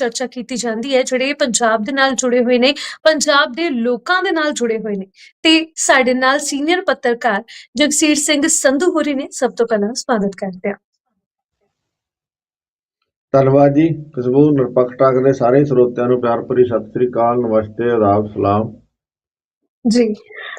ਚਰਚਾ ਕੀਤੀ ਜਾਂਦੀ ਹੈ, ਜਿਹੜੇ ਪੰਜਾਬ ਦੇ ਨਾਲ ਜੁੜੇ ਹੋਏ ਨੇ, ਪੰਜਾਬ ਦੇ ਲੋਕਾਂ ਦੇ ਨਾਲ ਜੁੜੇ ਹੋਏ ਨੇ। ਤੇ ਸਾਡੇ ਨਾਲ ਸੀਨੀਅਰ ਪੱਤਰਕਾਰ ਜਗਸੀਰ ਸਿੰਘ ਸੰਧੂ ਹੋਰੀ ਨੇ ਸਭ ਤੋਂ ਪਹਿਲਾਂ ਸਵਾਗਤ ਕਰਦੇ ਹਾਂ। ਧੰਨਵਾਦ ਜੀ। ਖੁਸ਼ਬੂ ਨਿਰਪੱਖ ਟਾਕ ਦੇ ਸਾਰੇ ਸਰੋਤਿਆਂ ਨੂੰ ਪਿਆਰ ਭਰੀ ਸਤਿ ਸ੍ਰੀ ਅਕਾਲ, ਨਮਸਤੇ, ਆਦਾਬ, ਸਲਾਮ। ਜੀ।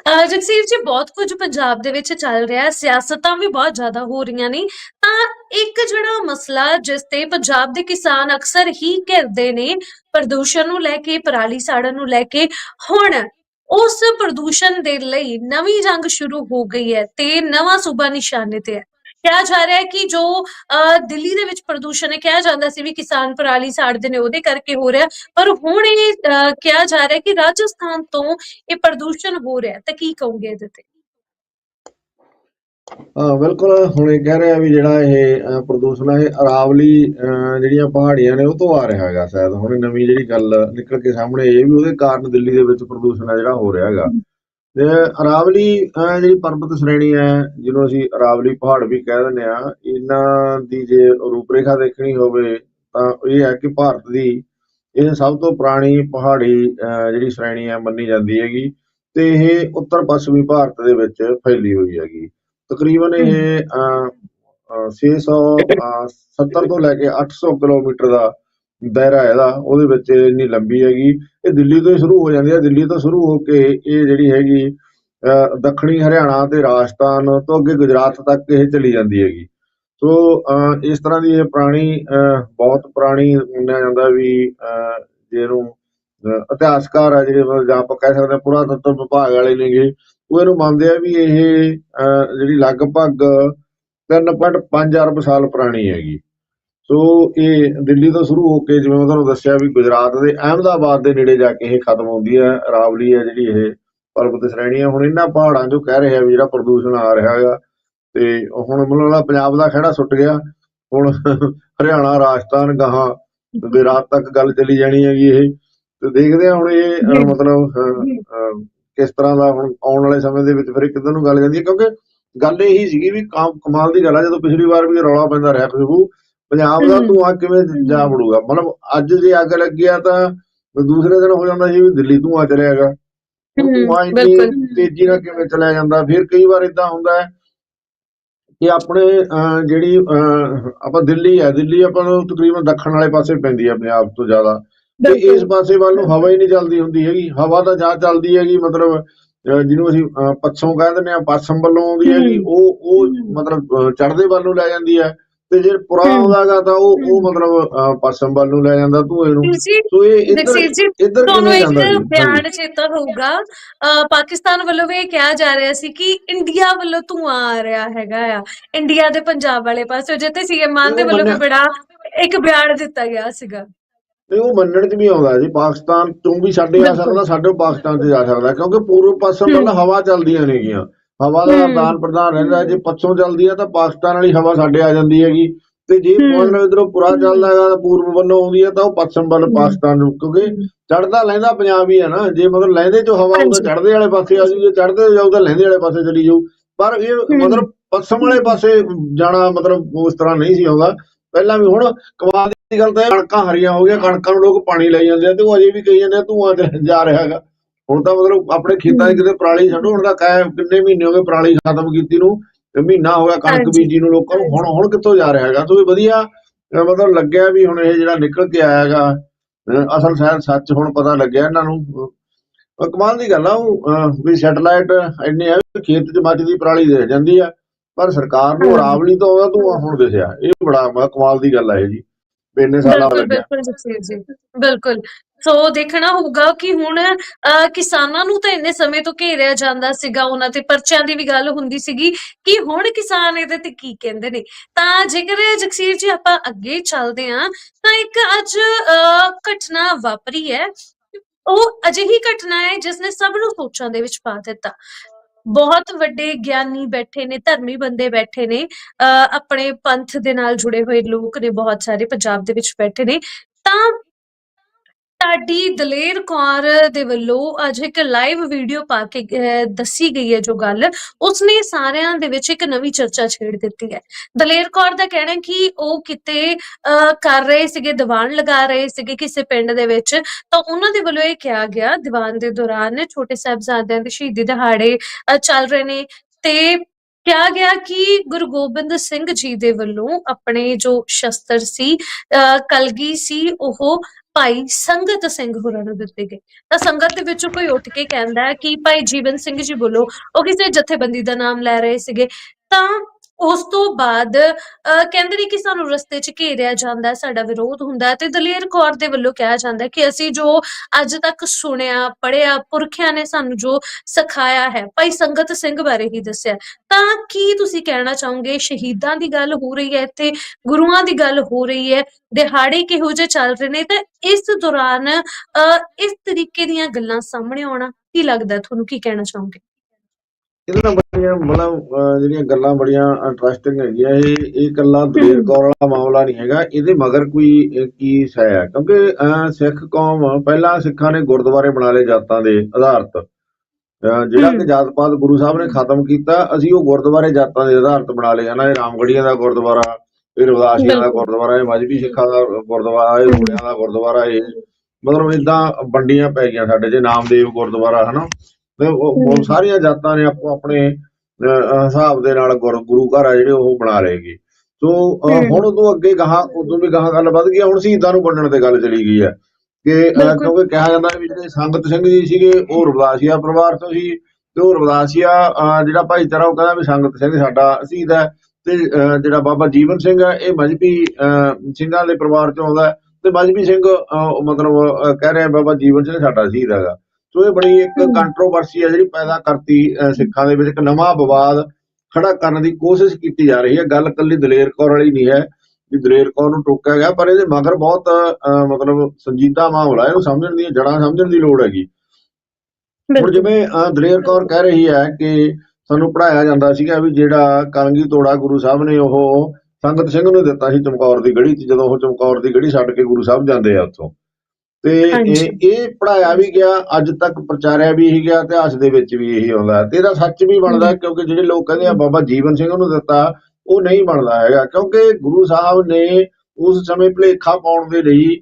ਅਹ ਜਗਸੀਰ ਜੀ, ਬਹੁਤ ਕੁਝ ਪੰਜਾਬ ਦੇ ਵਿੱਚ ਚੱਲ ਰਿਹਾ ਹੈ। ਸਿਆਸਤਾਂ ਵੀ ਬਹੁਤ ਜ਼ਿਆਦਾ ਹੋ ਰਹੀਆਂ ਨੇ। ਤਾਂ ਇੱਕ ਜਿਹੜਾ ਮਸਲਾ ਜਿਸ ਤੇ ਪੰਜਾਬ ਦੇ ਕਿਸਾਨ ਅਕਸਰ ਹੀ ਘਿਰਦੇ ਨੇ, ਪ੍ਰਦੂਸ਼ਣ ਨੂੰ ਲੈ ਕੇ, ਪਰਾਲੀ ਸਾੜਨ ਨੂੰ ਲੈ ਕੇ, ਹੁਣ ਉਸ ਪ੍ਰਦੂਸ਼ਣ ਦੇ ਲਈ ਨਵੀਂ ਜੰਗ ਸ਼ੁਰੂ ਹੋ ਗਈ ਹੈ ਤੇ ਨਵਾਂ ਸੂਬਾ ਨਿਸ਼ਾਨੇ ਤੇ ਹੈ। ਕਿਹਾ ਜਾ ਰਿਹਾ ਹੈ ਕਿ ਜੋ ਦਿੱਲੀ ਦੇ ਵਿੱਚ ਪ੍ਰਦੂਸ਼ਣ ਹੈ, ਕਿਹਾ ਜਾਂਦਾ ਸੀ ਵੀ ਕਿਸਾਨ ਪਰਾਲੀ ਸਾੜਦੇ ਨੇ, ਉਹਦੇ ਕਰਕੇ ਹੋ ਰਿਹਾ ਪਰ ਹੁਣ ਇਹ ਕਿਹਾ ਜਾ ਰਿਹਾ ਕਿ ਰਾਜਸਥਾਨ ਤੋਂ ਇਹ ਪ੍ਰਦੂਸ਼ਣ ਹੋ ਰਿਹਾ ਤਾਂ ਕੀ ਕਹੋਗੇ ਇਹਦੇ ਤੇ? ਹਾਂ ਬਿਲਕੁਲ ਹੁਣ ਇਹ ਕਹਿ ਰਿਹਾ ਵੀ ਜਿਹੜਾ ਇਹ ਪ੍ਰਦੂਸ਼ਣ ਹੈ, ਇਹ ਅਰਾਵਲੀ ਜਿਹੜੀਆਂ ਪਹਾੜੀਆਂ ਨੇ, ਉਹ ਤੋਂ ਆ ਰਿਹਾ ਹੈਗਾ ਸ਼ਾਇਦ। ਹੁਣ ਨਵੀਂ ਜਿਹੜੀ ਗੱਲ ਨਿਕਲ ਕੇ ਸਾਹਮਣੇ ਇਹ ਵੀ ਉਹਦੇ ਕਾਰਨ ਦਿੱਲੀ ਦੇ ਵਿੱਚ ਪ੍ਰਦੂਸ਼ਣ ਹੈ ਜਿਹੜਾ ਹੋ ਰਿਹਾ ਹੈਗਾ। ਅਰਾਵਲੀ ਜਿਹੜੀ ਪਰਬਤ ਸ਼੍ਰੇਣੀ ਹੈ ਜਿਹਨੂੰ ਅਸੀਂ ਅਰਾਵਲੀ ਪਹਾੜ ਵੀ ਕਹਿ ਦਿੰਦੇ ਆ ਇਹਨਾਂ ਦੀ ਜੇ ਰੂਪਰੇਖਾ ਦੇਖਣੀ ਹੋਵੇ ਤਾਂ ਇਹ ਹੈ ਕਿ ਭਾਰਤ ਦੀ ਇਹ ਸਭ ਤੋਂ ਪੁਰਾਣੀ ਪਹਾੜੀ ਅਹ, ਜਿਹੜੀ ਸ਼੍ਰੇਣੀ ਹੈ ਮੰਨੀ ਜਾਂਦੀ ਹੈਗੀ ਤੇ ਇਹ ਉੱਤਰ ਪੱਛਮੀ ਭਾਰਤ ਦੇ ਵਿੱਚ ਫੈਲੀ ਹੋਈ ਹੈਗੀ। ਤਕਰੀਬਨ ਇਹ ਅਹ, ਅਹ, 670 ਤੋਂ ਲੈ ਕੇ 800 ਕਿਲੋਮੀਟਰ ਦਾ ਦਾਇਰਾ ਇਹਦਾ ਉਹਦੇ ਵਿੱਚ ਇੰਨੀ ਲੰਬੀ ਹੈਗੀ। ਇਹ ਦਿੱਲੀ ਤੋਂ ਹੀ ਸ਼ੁਰੂ ਹੋ ਜਾਂਦੀ ਹੈ। ਦਿੱਲੀ ਤੋਂ ਸ਼ੁਰੂ ਹੋ ਕੇ ਇਹ ਜਿਹੜੀ ਹੈਗੀ ਅਹ, ਦੱਖਣੀ ਹਰਿਆਣਾ ਤੇ ਰਾਜਸਥਾਨ ਤੋਂ ਅੱਗੇ ਗੁਜਰਾਤ ਤੱਕ ਇਹ ਚਲੀ ਜਾਂਦੀ ਹੈਗੀ। ਸੋ ਅਹ, ਇਸ ਤਰ੍ਹਾਂ ਦੀ ਇਹ ਪੁਰਾਣੀ ਅਹ, ਬਹੁਤ ਪੁਰਾਣੀ ਮੰਨਿਆ ਜਾਂਦਾ ਵੀ ਅਹ, ਜਿਹਨੂੰ ਅਹ, ਇਤਿਹਾਸਕਾਰ ਆ ਜਿਹੜੇ ਮਤਲਬ ਜਾਂ ਆਪਾਂ ਕਹਿ ਸਕਦੇ ਹਾਂ ਪੁਰਾਤੱਤਵ ਵਿਭਾਗ ਵਾਲੇ ਨੇਗੇ ਉਹ ਇਹਨੂੰ ਮੰਨਦੇ ਆ ਵੀ ਇਹ ਅਹ, ਜਿਹੜੀ ਲਗਭਗ 3.5 ਅਰਬ ਸਾਲ ਪੁਰਾਣੀ ਹੈਗੀ। ਸੋ ਇਹ ਦਿੱਲੀ ਤੋਂ ਸ਼ੁਰੂ ਹੋ ਕੇ ਜਿਵੇਂ ਮੈਂ ਤੁਹਾਨੂੰ ਦੱਸਿਆ ਵੀ ਗੁਜਰਾਤ ਦੇ ਅਹਿਮਦਾਬਾਦ ਦੇ ਨੇੜੇ ਜਾ ਕੇ ਇਹ ਖਤਮ ਹੁੰਦੀ ਹੈ ਰਾਵਲੀ ਹੈ ਜਿਹੜੀ ਇਹ ਪਰਬਤ ਸ਼੍ਰੇਣੀ ਹੈ। ਹੁਣ ਇਹਨਾਂ ਪਹਾੜਾਂ 'ਚੋਂ ਕਹਿ ਰਿਹਾ ਵੀ ਜਿਹੜਾ ਪ੍ਰਦੂਸ਼ਣ ਆ ਰਿਹਾ ਹੈਗਾ ਤੇ ਹੁਣ ਮੈਨੂੰ ਲੱਗਦਾ ਪੰਜਾਬ ਦਾ ਖਹਿੜਾ ਸੁੱਟ ਗਿਆ ਹੁਣ ਹਰਿਆਣਾ ਰਾਜਸਥਾਨ ਗਾਹਾਂ ਗੁਜਰਾਤ ਤੱਕ ਗੱਲ ਚਲੀ ਜਾਣੀ ਹੈਗੀ ਇਹ। ਤੇ ਦੇਖਦੇ ਹਾਂ ਹੁਣ ਇਹ ਜੀ। ਮਤਲਬ ਕਿਸ ਤਰ੍ਹਾਂ ਦਾ ਹੁਣ ਆਉਣ ਵਾਲੇ ਸਮੇਂ ਦੇ ਵਿੱਚ ਫਿਰ ਕਿੱਧਰ ਨੂੰ ਗੱਲ ਜਾਂਦੀ ਹੈ। ਕਿਉਂਕਿ ਗੱਲ ਇਹੀ ਸੀਗੀ ਵੀ ਕਮਾਲ ਦੀ ਗੱਲ ਆ ਜਦੋਂ ਪਿਛਲੀ ਵਾਰ ਵੀ ਰੌਲਾ ਪੈਂਦਾ ਰਿਹਾ ਖੁਸ਼ਬੂ ਪੰਜਾਬ ਦਾ। ਧੂੰਆਂ ਕਿਵੇਂ ਜਾ ਵੜੂਗਾ? ਮਤਲਬ ਅੱਜ ਜੇ ਅੱਗ ਲੱਗੀ ਆ ਤਾਂ ਦੂਸਰੇ ਦਿਨ ਹੋ ਜਾਂਦਾ ਸੀ ਵੀ ਦਿੱਲੀ ਧੂੰਆਂ ਚਲਿਆ ਹੈਗਾ ਉਹ ਹਮ, ਧੂੰਆਂ ਇੰਨੀ ਬਿਲਕੁਲ। ਤੇਜ਼ੀ ਨਾਲ ਕਿਵੇਂ ਚਲਿਆ ਜਾਂਦਾ? ਫਿਰ ਕਈ ਵਾਰ ਇਦਾਂ ਹੁੰਦਾ ਹੈ ਕਿ ਆਪਣੇ ਜਿਹੜੀ ਆਪਾਂ ਦਿੱਲੀ ਹੈ ਦਿੱਲੀ ਆਪਾਂ ਨੂੰ ਤਕਰੀਬਨ ਦੱਖਣ ਵਾਲੇ ਪਾਸੇ ਪੈਂਦੀ ਹੈ ਪੰਜਾਬ ਤੋਂ ਜ਼ਿਆਦਾ। ਤੇ ਇਸ ਪਾਸੇ ਵੱਲ ਨੂੰ ਹਵਾ ਹੀ ਨਹੀਂ ਚੱਲਦੀ ਹੁੰਦੀ ਹੈਗੀ। ਹਵਾ ਤਾਂ ਜਾਂ ਚੱਲਦੀ ਹੈਗੀ ਮਤਲਬ ਜਿਹਨੂੰ ਅਸੀਂ ਪੱਛੋਂ ਕਹਿ ਦਿੰਦੇ ਆ ਪੱਛਮ ਵੱਲੋਂ ਆਉਂਦੀ ਹੈਗੀ। ਉਹ ਉਹ ਮਤਲਬ ਅਹ, ਚੜ੍ਹਦੇ ਵੱਲ ਨੂੰ ਲੈ ਜਾਂਦੀ ਹੈ। ਤੇ ਜੇ ਪੁਰਾ। ਆਉਂਦਾਗਾ ਤਾਂ ਉਹ ਉਹ ਮਤਲਬ ਪੱਛਮ ਵੱਲ ਨੂੰ ਲੈ ਜਾਂਦਾ ਧੂਏ ਨੂੰ ਸੋ ਇਹ ਇੱਧਰ ਇੱਧਰ ਕਿਵੇਂ ਜਾਂਦਾ ਬਿਆਨ ਚੇਤਾ ਹੋਊਗਾ ਪਾਕਿਸਤਾਨ ਵੱਲੋਂ ਵੀ ਇਹ ਕਿਹਾ ਜਾ ਰਿਹਾ ਸੀ ਕਿ ਇੰਡੀਆ ਵੱਲੋਂ ਧੂਆਂ ਆ ਰਿਹਾ ਹੈਗਾ ਆ ਇੰਡੀਆ ਦੇ ਪੰਜਾਬ ਵਾਲੇ ਪਾਸੇ ਜਿੱਥੇ ਸੀਐਮ ਮਾਨ ਦੇ ਵੱਲੋਂ ਬੜਾ ਇੱਕ ਬਿਆਨ ਦਿੱਤਾ ਗਿਆ ਸੀਗਾ ਤੇ ਉਹ ਮੰਨਣ ਚ ਵੀ ਆਉਂਦਾ ਜੀ ਪਾਕਿਸਤਾਨ ਤੋਂ ਵੀ ਸਾਡੇ ਆ। ਸਕਦਾ ਸਾਡੇ ਪਾਕਿਸਤਾਨ ਚ ਜਾ ਸਕਦਾ ਕਿਉਂਕਿ ਪੂਰਬ ਪੱਛਮ ਵੱਲ। ਹਵਾ ਚੱਲਦੀਆਂ ਨੇਗੀਆਂ ਹਵਾ ਦਾ। ਆਦਾਨ ਪ੍ਰਦਾਨ ਰਹਿੰਦਾ ਜੇ ਪੱਛੋਂ ਚੱਲਦੀ ਹੈ ਤਾਂ ਪਾਕਿਸਤਾਨ ਵਾਲੀ ਹਵਾ ਸਾਡੇ ਆ ਜਾਂਦੀ ਹੈਗੀ ਤੇ ਜੇ। ਮਤਲਬ ਇਧਰੋਂ ਪੁਰਾ ਚੱਲਦਾ ਹੈਗਾ ਤਾਂ ਪੂਰਬ ਵੱਲੋਂ ਆਉਂਦੀ ਹੈ ਤਾਂ ਉਹ ਪੱਛਮ ਵੱਲ। ਪਾਕਿਸਤਾਨ ਨੂੰ ਕਿਉਂਕਿ ਚੜਦਾ ਲੈਂਦਾ ਪੰਜਾਬ ਹੀ ਹੈ ਨਾ ਜੇ ਮਤਲਬ ਲਹਿੰਦੇ ਚੋਂ ਹਵਾ ਹਾਂਜੀ। ਚੜਦੇ ਵਾਲੇ ਪਾਸੇ ਆ ਜੂ ਜੇ ਚੜਦੇ ਜਾਊ ਤਾਂ ਲਹਿੰਦੇ ਵਾਲੇ ਪਾਸੇ ਚਲੀ ਜਾਊ ਪਰ ਇਹ। ਮਤਲਬ ਪੱਛਮ ਵਾਲੇ ਪਾਸੇ ਜਾਣਾ ਮਤਲਬ ਉਸ ਤਰ੍ਹਾਂ ਨਹੀਂ ਸੀ ਆਉਂਦਾ ਪਹਿਲਾਂ ਵੀ ਹੁਣ ਕਮਾਲ ਦੀ ਗੱਲ ਤਾਂ ਕਣਕਾਂ ਹਰੀਆਂ ਹੋ ਗਈਆਂ ਕਣਕਾਂ ਨੂੰ ਲੋਕ ਪਾਣੀ ਲਾਈ ਜਾਂਦੇ ਆ ਤੇ ਉਹ ਅਜੇ ਵੀ ਕਹੀ ਜਾਂਦੇ ਆ ਧੂਆਂ ਜਾ ਰਿਹਾ ਹੈਗਾ ਹੁਣ ਤਾਂ ਮਤਲਬ ਆਪਣੇ ਖੇਤਾਂ 'ਚ ਕਿਤੇ ਪਰਾਲੀ ਛੱਡੋ ਹੁਣ ਤਾਂ ਕਾਇ ਕਿੰਨੇ ਮਹੀਨੇ ਹੋ ਗਏ ਪਰਾਲੀ ਖਤਮ ਕੀਤੀ ਨੂੰ ਤੇ ਮਹੀਨਾ ਹੋ ਗਿਆ ਕਣਕ। ਬੀਜੀ ਨੂੰ ਲੋਕਾਂ ਨੂੰ। ਹੁਣ ਹੁਣ ਕਿੱਥੋਂ ਜਾ ਰਿਹਾ ਹੈਗਾ? ਸੋ ਇਹ ਵਧੀਆ ਮਤਲਬ ਲੱਗਿਆ ਵੀ ਹੁਣ ਇਹ ਜਿਹੜਾ ਨਿਕਲ ਕੇ ਆਇਆ ਹੈਗਾ ਅਸਲ ਸ਼ਾਇਦ ਸੱਚ ਹੁਣ ਪਤਾ ਲੱਗਿਆ ਇਹਨਾਂ ਨੂੰ। ਕਮਾਲ ਦੀ ਗੱਲ ਆ ਉਹ ਵੀ ਸੈਟਲਾਈਟ ਇੰਨੇ ਆ ਵੀ ਖੇਤ 'ਚ ਮੱਚਦੀ ਪਰਾਲੀ ਦੇ ਜਾਂਦੀ ਆ ਪਰ ਸਰਕਾਰ ਨੂੰ। ਰਾਵਲੀ ਤੋਂ ਉਹਦਾ ਧੂੰਆਂ ਹੁਣ ਦਿਸਿਆ ਇਹ ਬੜਾ ਕਮਾਲ ਦੀ ਗੱਲ ਆ ਇਹ ਜੀ ਵੀ ਇੰਨੇ ਸਾਲਾਂ ਲੱਗਿਆ। ਬਿਲਕੁਲ। ਸੋ ਦੇਖਣਾ ਹੋਊਗਾ ਕਿ ਹੁਣ ਕਿਸਾਨਾਂ ਨੂੰ ਤਾਂ ਇੰਨੇ ਸਮੇਂ ਤੋਂ ਘੇਰਿਆ ਜਾਂਦਾ ਸੀਗਾ ਉਹਨਾਂ ਤੇ, ਪਰਚਿਆਂ ਦੀ ਵੀ ਗੱਲ ਹੁੰਦੀ ਸੀਗੀ ਕਿ ਹੁਣ ਕਿਸਾਨ ਇਹਦੇ ਤੇ ਕੀ ਕਹਿੰਦੇ ਨੇ। ਤਾਂ ਜੇਕਰ ਜਗਸੀਰ ਜੀ ਆਪਾਂ ਅੱਗੇ ਚੱਲਦੇ ਹਾਂ, ਤਾਂ ਇੱਕ ਅੱਜ ਘਟਨਾ ਵਾਪਰੀ ਹੈ। ਉਹ ਅਜਿਹੀ ਘਟਨਾ ਹੈ ਜਿਸ ਨੇ ਸਭ ਨੂੰ ਸੋਚਾਂ ਦੇ ਵਿੱਚ ਪਾ ਦਿੱਤਾ। ਬਹੁਤ ਵੱਡੇ ਗਿਆਨੀ ਬੈਠੇ ਨੇ, ਧਰਮੀ ਬੰਦੇ ਬੈਠੇ ਨੇ, ਅਹ, ਆਪਣੇ ਪੰਥ ਦੇ ਨਾਲ ਜੁੜੇ ਹੋਏ ਲੋਕ ਨੇ, ਬਹੁਤ ਸਾਰੇ ਪੰਜਾਬ ਦੇ ਵਿੱਚ ਬੈਠੇ ਨੇ। ਤਾਂ ਸਾਡੀ ਦਲੇਰ ਕੌਰ ਦੇ ਵੱਲੋਂ ਅੱਜ ਇੱਕ ਲਾਈਵ ਵੀਡੀਓ ਪਾ ਕੇ ਦੱਸੀ ਗਈ ਹੈ ਜੋ ਗੱਲ ਉਸਨੇ ਸਾਰਿਆਂ ਦੇ ਵਿੱਚ ਇੱਕ ਨਵੀਂ ਚਰਚਾ ਛੇੜ ਦਿੱਤੀ ਹੈ। ਦਲੇਰ ਕੌਰ ਦਾ ਕਹਿਣਾ ਕਿ ਉਹ ਕਿਤੇ ਕਰ ਰਹੇ ਸੀਗੇ ਦੀਵਾਨ ਲਗਾ ਰਹੇ ਸੀਗੇ ਕਿਸੇ ਪਿੰਡ ਦੇ ਵਿੱਚ ਤਾਂ ਉਹਨਾਂ ਦੇ ਵੱਲੋਂ ਇਹ ਕਿਹਾ ਗਿਆ ਦੀਵਾਨ ਦੇ ਦੌਰਾਨ ਛੋਟੇ ਸਾਹਿਬਜ਼ਾਦਿਆਂ ਦੇ ਸ਼ਹੀਦੀ ਦਿਹਾੜੇ ਚੱਲ ਰਹੇ ਨੇ। ਤੇ ਕਿਹਾ ਗਿਆ ਕਿ ਗੁਰੂ ਗੋਬਿੰਦ ਸਿੰਘ ਜੀ ਦੇ ਵੱਲੋਂ ਆਪਣੇ ਜੋ ਸ਼ਸਤਰ ਸੀ ਅਹ, ਕਲਗੀ ਸੀ ਉਹ ਭਾਈ ਸੰਗਤ ਸਿੰਘ ਹੋਰਾਂ ਨੂੰ ਦਿੱਤੇ ਗਏ। ਤਾਂ ਸੰਗਤ ਦੇ ਵਿੱਚੋਂ ਕੋਈ ਉੱਠ ਕੇ ਕਹਿੰਦਾ ਹੈ ਕਿ ਭਾਈ ਜੀਵਨ ਸਿੰਘ ਜੀ ਬੋਲੋ, ਉਹ ਕਿਸੇ ਜਥੇਬੰਦੀ ਦਾ ਨਾਮ ਲੈ ਰਹੇ ਸੀਗੇ। ਤਾਂ ਉਸ ਤੋਂ ਬਾਅਦ ਅਹ, ਕਹਿੰਦੇ ਨੇ ਕਿ ਸਾਨੂੰ ਰਸਤੇ 'ਚ ਘੇਰਿਆ ਜਾਂਦਾ ਸਾਡਾ ਵਿਰੋਧ ਹੁੰਦਾ ਤੇ ਦਲੇਰ ਕੌਰ ਦੇ ਵੱਲੋਂ ਕਿਹਾ ਜਾਂਦਾ ਕਿ ਅਸੀਂ ਜੋ ਅੱਜ ਤੱਕ ਸੁਣਿਆ ਪੜਿਆ ਪੁਰਖਿਆਂ ਨੇ ਸਾਨੂੰ ਜੋ ਸਿਖਾਇਆ ਹੈ ਭਾਈ ਸੰਗਤ ਸਿੰਘ ਬਾਰੇ ਹੀ ਦੱਸਿਆ ਤਾਂ ਕੀ ਤੁਸੀਂ ਕਹਿਣਾ ਚਾਹੋਗੇ ਸ਼ਹੀਦਾਂ ਦੀ ਗੱਲ ਹੋ ਰਹੀ ਹੈ ਇੱਥੇ ਗੁਰੂਆਂ ਦੀ ਗੱਲ ਹੋ ਰਹੀ ਹੈ ਦਿਹਾੜੇ ਕਿਹੋ ਜਿਹੇ ਚੱਲ ਰਹੇ ਨੇ? ਤਾਂ ਇਸ ਦੌਰਾਨ ਅਹ, ਇਸ ਤਰੀਕੇ ਦੀਆਂ ਗੱਲਾਂ ਸਾਹਮਣੇ ਆਉਣਾ ਕੀ ਲੱਗਦਾ ਤੁਹਾਨੂੰ ਕੀ ਕਹਿਣਾ ਚਾਹੋਗੇ? ਇਹਦੇ ਨਾਲ ਬੜੀਆਂ ਮਤਲਬ ਅਹ ਜਿਹੜੀਆਂ ਗੱਲਾਂ ਬੜੀਆਂ ਇੰਟਰਸਟਿੰਗ ਹੈਗੀਆਂ। ਇਹ ਇਹ ਇਕੱਲਾ ਦਲੇਰ ਕੌਰ ਵਾਲਾ ਮਾਮਲਾ ਨਹੀਂ ਹੈਗਾ। ਇਹਦੇ ਮਗਰ ਕੋਈ ਅਹ, ਕੀ ਸੈ ਹੈ ਕਿਉਂਕਿ ਅਹ, ਸਿੱਖ ਕੌਮ ਪਹਿਲਾਂ ਸਿੱਖਾਂ ਨੇ ਗੁਰਦੁਆਰੇ ਬਣਾ ਲਏ ਜਾਤਾਂ ਦੇ ਆਧਾਰਿਤ। ਅਹ, ਜਿਹੜਾ ਕਿ ਹਮ। ਜਾਤ ਪਾਤ ਗੁਰੂ ਸਾਹਿਬ ਨੇ ਖਤਮ ਕੀਤਾ ਅਸੀਂ ਉਹ ਗੁਰਦੁਆਰੇ ਜਾਤਾਂ ਦੇ ਆਧਾਰਿਤ ਬਣਾ ਲਏ। ਹਨਾ ਇਹ ਰਾਮਗੜੀਆਂ ਦਾ ਗੁਰਦੁਆਰਾ ਇਹ ਰਵਿਦਾਸੀਆਂ ਦਾ ਬਿਲਕੁਲ। ਗੁਰਦੁਆਰਾ ਇਹ ਮਜਬੀ ਸਿੱਖਾਂ ਦਾ ਗੁਰਦੁਆਰਾ ਇਹ ਰੋੜਿਆਂ ਦਾ ਗੁਰਦੁਆਰਾ ਇਹ ਮਤਲਬ ਇਦਾਂ ਵੰਡੀਆਂ ਪੈ ਗਈਆਂ ਸਾਡੇ ਜੇ ਨਾਮਦੇਵ ਗੁਰਦੁਆਰਾ ਹਨਾ। ਤੇ ਉਹ ਉਹ ਹਮ। ਸਾਰੀਆਂ ਜਾਤਾਂ ਨੇ ਆਪੋ ਆਪਣੇ ਹਿਸਾਬ ਦੇ ਨਾਲ ਗੁਰ- ਗੁਰੂ ਘਰ ਆ ਜਿਹੜੇ ਉਹ ਬਣਾ ਲਏਗੀ ਸੋ। ਹੁਣ ਉਦੋਂ ਅੱਗੇ ਗਾਹਾਂ ਉਦੋਂ ਵੀ ਗਾਹਾਂ ਗੱਲ ਵੱਧ ਗਈ ਹੁਣ ਸ਼ਹੀਦਾਂ ਨੂੰ ਵੰਡਣ ਤੇ ਗੱਲ ਚਲੀ ਗਈ ਹੈ ਕਿ। ਕਿਉਂਕਿ ਕਿਹਾ ਜਾਂਦਾ ਵੀ ਜਿਹੜੇ ਸੰਗਤ ਸਿੰਘ ਜੀ ਸੀਗੇ ਉਹ ਰਵਦਾਸੀਆ ਪਰਿਵਾਰ ਤੋਂ ਸੀ ਤੇ ਉਹ ਰਵਦਾਸੀਆ ਜਿਹੜਾ ਭਾਈਚਾਰਾ ਉਹ ਕਹਿੰਦਾ ਵੀ ਸੰਗਤ ਸਿੰਘ ਸਾਡਾ ਸ਼ਹੀਦ ਹੈ ਤੇ ਜਿਹੜਾ ਬਾਬਾ ਜੀਵਨ ਸਿੰਘ ਹੈ ਇਹ ਮਜਬੀ ਸਿੰਘਾਂ ਦੇ ਪਰਿਵਾਰ ਚੋਂ ਆਉਂਦਾ ਤੇ ਮਜਬੀ ਸਿੰਘ ਮਤਲਬ ਕਹਿ ਰਿਹਾ ਬਾਬਾ ਜੀਵਨ ਸਿੰਘ ਸਾਡਾ ਸ਼ਹੀਦ ਹੈਗਾ ਸੋ ਇਹ ਬੜੀ ਇੱਕ। ਕੰਟਰੋਵਰਸੀ ਹੈ ਜਿਹੜੀ ਪੈਦਾ ਕਰਤੀ ਸਿੱਖਾਂ ਦੇ ਵਿੱਚ। ਇੱਕ ਨਵਾਂ ਵਿਵਾਦ ਖੜਾ ਕਰਨ ਦੀ ਕੋਸ਼ਿਸ਼ ਕੀਤੀ ਜਾ ਰਹੀ ਹੈ। ਗੱਲ ਕੱਲੀ ਦਲੇਰ ਕੌਰ ਵਾਲੀ ਨਹੀਂ ਹੈ ਵੀ ਦਲੇਰ ਕੌਰ ਨੂੰ ਟੋਕਿਆ ਗਿਆ ਪਰ ਇਹਦੇ ਮਗਰ ਬਹੁਤ ਮਤਲਬ ਸੰਜੀਦਾ ਮਾਮਲਾ ਹੈ ਇਹਨੂੰ ਸਮਝਣ ਦੀਆਂ ਜੜਾਂ ਸਮਝਣ ਦੀ ਲੋੜ ਹੈਗੀ। ਹੁਣ ਜਿਵੇਂ ਦਲੇਰ ਕੌਰ ਕਹਿ ਰਹੀ ਹੈ ਕਿ ਸਾਨੂੰ ਪੜਾਇਆ ਜਾਂਦਾ ਸੀਗਾ ਵੀ ਜਿਹੜਾ ਕਲਗੀ ਤੋੜਾ ਗੁਰੂ ਸਾਹਿਬ ਨੇ ਉਹ ਸੰਗਤ ਸਿੰਘ ਨੂੰ ਦਿੱਤਾ ਸੀ ਚਮਕੌਰ ਦੀ ਗੜੀ 'ਚ ਜਦੋਂ ਉਹ ਚਮਕੌਰ ਦੀ ਗੜੀ ਛੱਡ ਕੇ ਗੁਰੂ ਸਾਹਿਬ ਜਾਂਦੇ ਆ ਉੱਥੋਂ। ਤੇ। ਇਹ ਇਹ ਪੜਾਇਆ ਵੀ ਗਿਆ ਅੱਜ ਤੱਕ ਪ੍ਰਚਾਰਿਆ ਵੀ ਹੀ ਗਿਆ ਇਤਿਹਾਸ ਦੇ ਵਿੱਚ ਵੀ ਇਹੀ ਆਉਂਦਾ। ਤੇ ਇਹਦਾ ਸੱਚ ਵੀ ਬਣਦਾ ਕਿਉਂਕਿ ਜਿਹੜੇ ਲੋਕ ਕਹਿੰਦੇ ਆ ਬਾਬਾ ਜੀਵਨ ਸਿੰਘ ਨੂੰ ਦਿੱਤਾ ਉਹ ਨਹੀਂ ਬਣਦਾ ਹੈਗਾ। ਕਿਉਂਕਿ ਗੁਰੂ ਸਾਹਿਬ ਨੇ ਉਸ ਸਮੇਂ ਭੁਲੇਖਾ ਪਾਉਣ ਦੇ ਲਈ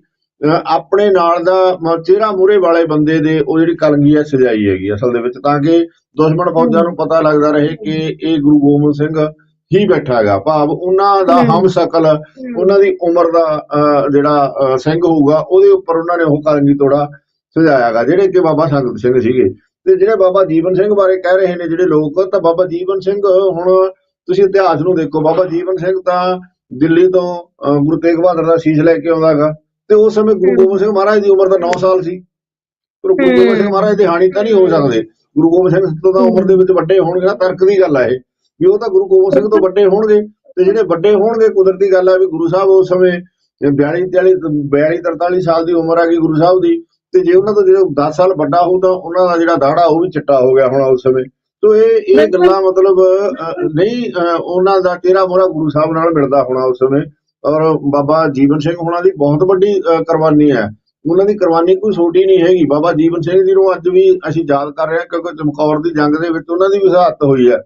ਆਪਣੇ ਨਾਲ ਦਾ ਚਿਹਰਾ ਮੂਰੇ ਵਾਲੇ ਬੰਦੇ ਦੇ ਉਹ ਜਿਹੜੀ ਕਲਗੀ ਹੈ ਸਜਾਈ ਹੈਗੀ ਅਸਲ ਦੇ ਵਿੱਚ। ਤਾਂ ਕਿ ਦੁਸ਼ਮਣ ਫੌਜਾਂ ਨੂੰ ਪਤਾ ਲੱਗਦਾ ਰਹੇ ਕਿ ਇਹ ਗੁਰੂ ਗੋਬਿੰਦ ਸਿੰਘ ਹੀ ਬੈਠਾ ਹੈਗਾ। ਭਾਵ ਉਹਨਾਂ ਦਾ ਹਮ। ਸ਼ਕਲ ਉਹਨਾਂ ਦੀ ਉਮਰ ਦਾ ਜਿਹੜਾ ਸਿੰਘ ਹੋਊਗਾ ਉਹਦੇ ਉੱਪਰ ਉਹਨਾਂ ਨੇ ਉਹ ਕਲਗੀ ਤੋੜਾ ਸਜਾਇਆਗਾ ਜਿਹੜੇ ਕਿ ਬਾਬਾ ਸੰਗਤ ਸਿੰਘ ਸੀਗੇ। ਤੇ ਜਿਹੜੇ ਬਾਬਾ ਜੀਵਨ ਸਿੰਘ ਬਾਰੇ ਕਹਿ ਰਹੇ ਨੇ ਜਿਹੜੇ ਲੋਕ ਤਾਂ ਬਾਬਾ ਜੀਵਨ ਸਿੰਘ ਹੁਣ ਤੁਸੀਂ ਇਤਿਹਾਸ ਨੂੰ ਦੇਖੋ। ਬਾਬਾ ਜੀਵਨ ਸਿੰਘ ਤਾਂ ਦਿੱਲੀ ਤੋਂ ਗੁਰੂ ਤੇਗ ਬਹਾਦਰ ਦਾ ਸ਼ੀਸ਼ ਲੈ ਕੇ ਆਉਂਦਾਗਾ ਤੇ ਉਸ ਸਮੇਂ ਗੁਰੂ। ਗੋਬਿੰਦ ਸਿੰਘ ਮਹਾਰਾਜ ਦੀ ਉਮਰ ਤਾਂ 9 ਸਾਲ ਸੀ। ਪਰ ਗੁਰੂ ਗੋਬਿੰਦ ਸਿੰਘ। ਮਹਾਰਾਜ ਦੇ ਹਾਣੀ ਤਾਂ ਨਹੀਂ ਹੋ ਸਕਦੇ। ਗੁਰੂ ਗੋਬਿੰਦ ਸਿੰਘ ਤੋਂ ਤਾਂ ਉਮਰ ਦੇ ਵਿੱਚ ਵੱਡੇ ਹੋਣਗੇ ਨਾ ਤਰਕ ਦੀ ਗੱਲ ਆ ਇਹ। ਵੀ ਉਹ ਤਾਂ ਗੁਰੂ ਗੋਬਿੰਦ ਸਿੰਘ ਤੋਂ ਵੱਡੇ ਹੋਣਗੇ ਤੇ ਜਿਹੜੇ ਵੱਡੇ ਹੋਣਗੇ ਕੁਦਰਤੀ ਗੱਲ ਆ ਵੀ ਗੁਰੂ ਸਾਹਿਬ ਉਸ ਸਮੇਂ 42 43 42 43 ਸਾਲ ਦੀ ਉਮਰ ਆ ਗਈ ਗੁਰੂ ਸਾਹਿਬ ਦੀ ਤੇ ਜੇ ਉਹਨਾਂ ਤੋਂ ਜਿਹੜਾ 10 ਸਾਲ ਵੱਡਾ ਹੋਊ ਤਾਂ ਉਹਨਾਂ ਦਾ ਜਿਹੜਾ ਦਾੜਾ ਉਹ ਵੀ ਚਿੱਟਾ ਹੋ ਗਿਆ ਹੋਣਾ ਉਸ ਸਮੇਂ। ਤੋ ਇਹ ਇਹ। ਗੱਲਾਂ ਮਤਲਬ ਨਹੀਂ ਉਹਨਾਂ ਦਾ ਤੇਰਾ ਮੋਰਾ ਗੁਰੂ ਸਾਹਿਬ ਨਾਲ ਮਿਲਦਾ ਹੋਣਾ ਉਸ ਸਮੇਂ। ਔਰ ਬਾਬਾ ਜੀਵਨ ਸਿੰਘ ਹੋਣਾ ਦੀ ਬਹੁਤ ਵੱਡੀ ਕੁਰਬਾਨੀ ਹੈ। ਉਹਨਾਂ ਦੀ ਕੁਰਬਾਨੀ ਕੋਈ ਛੋਟੀ ਨਹੀਂ ਹੈਗੀ। ਬਾਬਾ ਜੀਵਨ ਸਿੰਘ ਜੀ ਨੂੰ ਅੱਜ ਵੀ ਅਸੀਂ ਯਾਦ ਕਰ ਰਹੇ ਹਾਂ ਕਿਉਂਕਿ ਚਮਕੌਰ ਦੀ ਜੰਗ ਦੇ ਵਿੱਚ ਉਹਨਾਂ ਦੀ ਵੀ ਸ਼ਹਾਦਤ ਹੋਈ ਹੈ।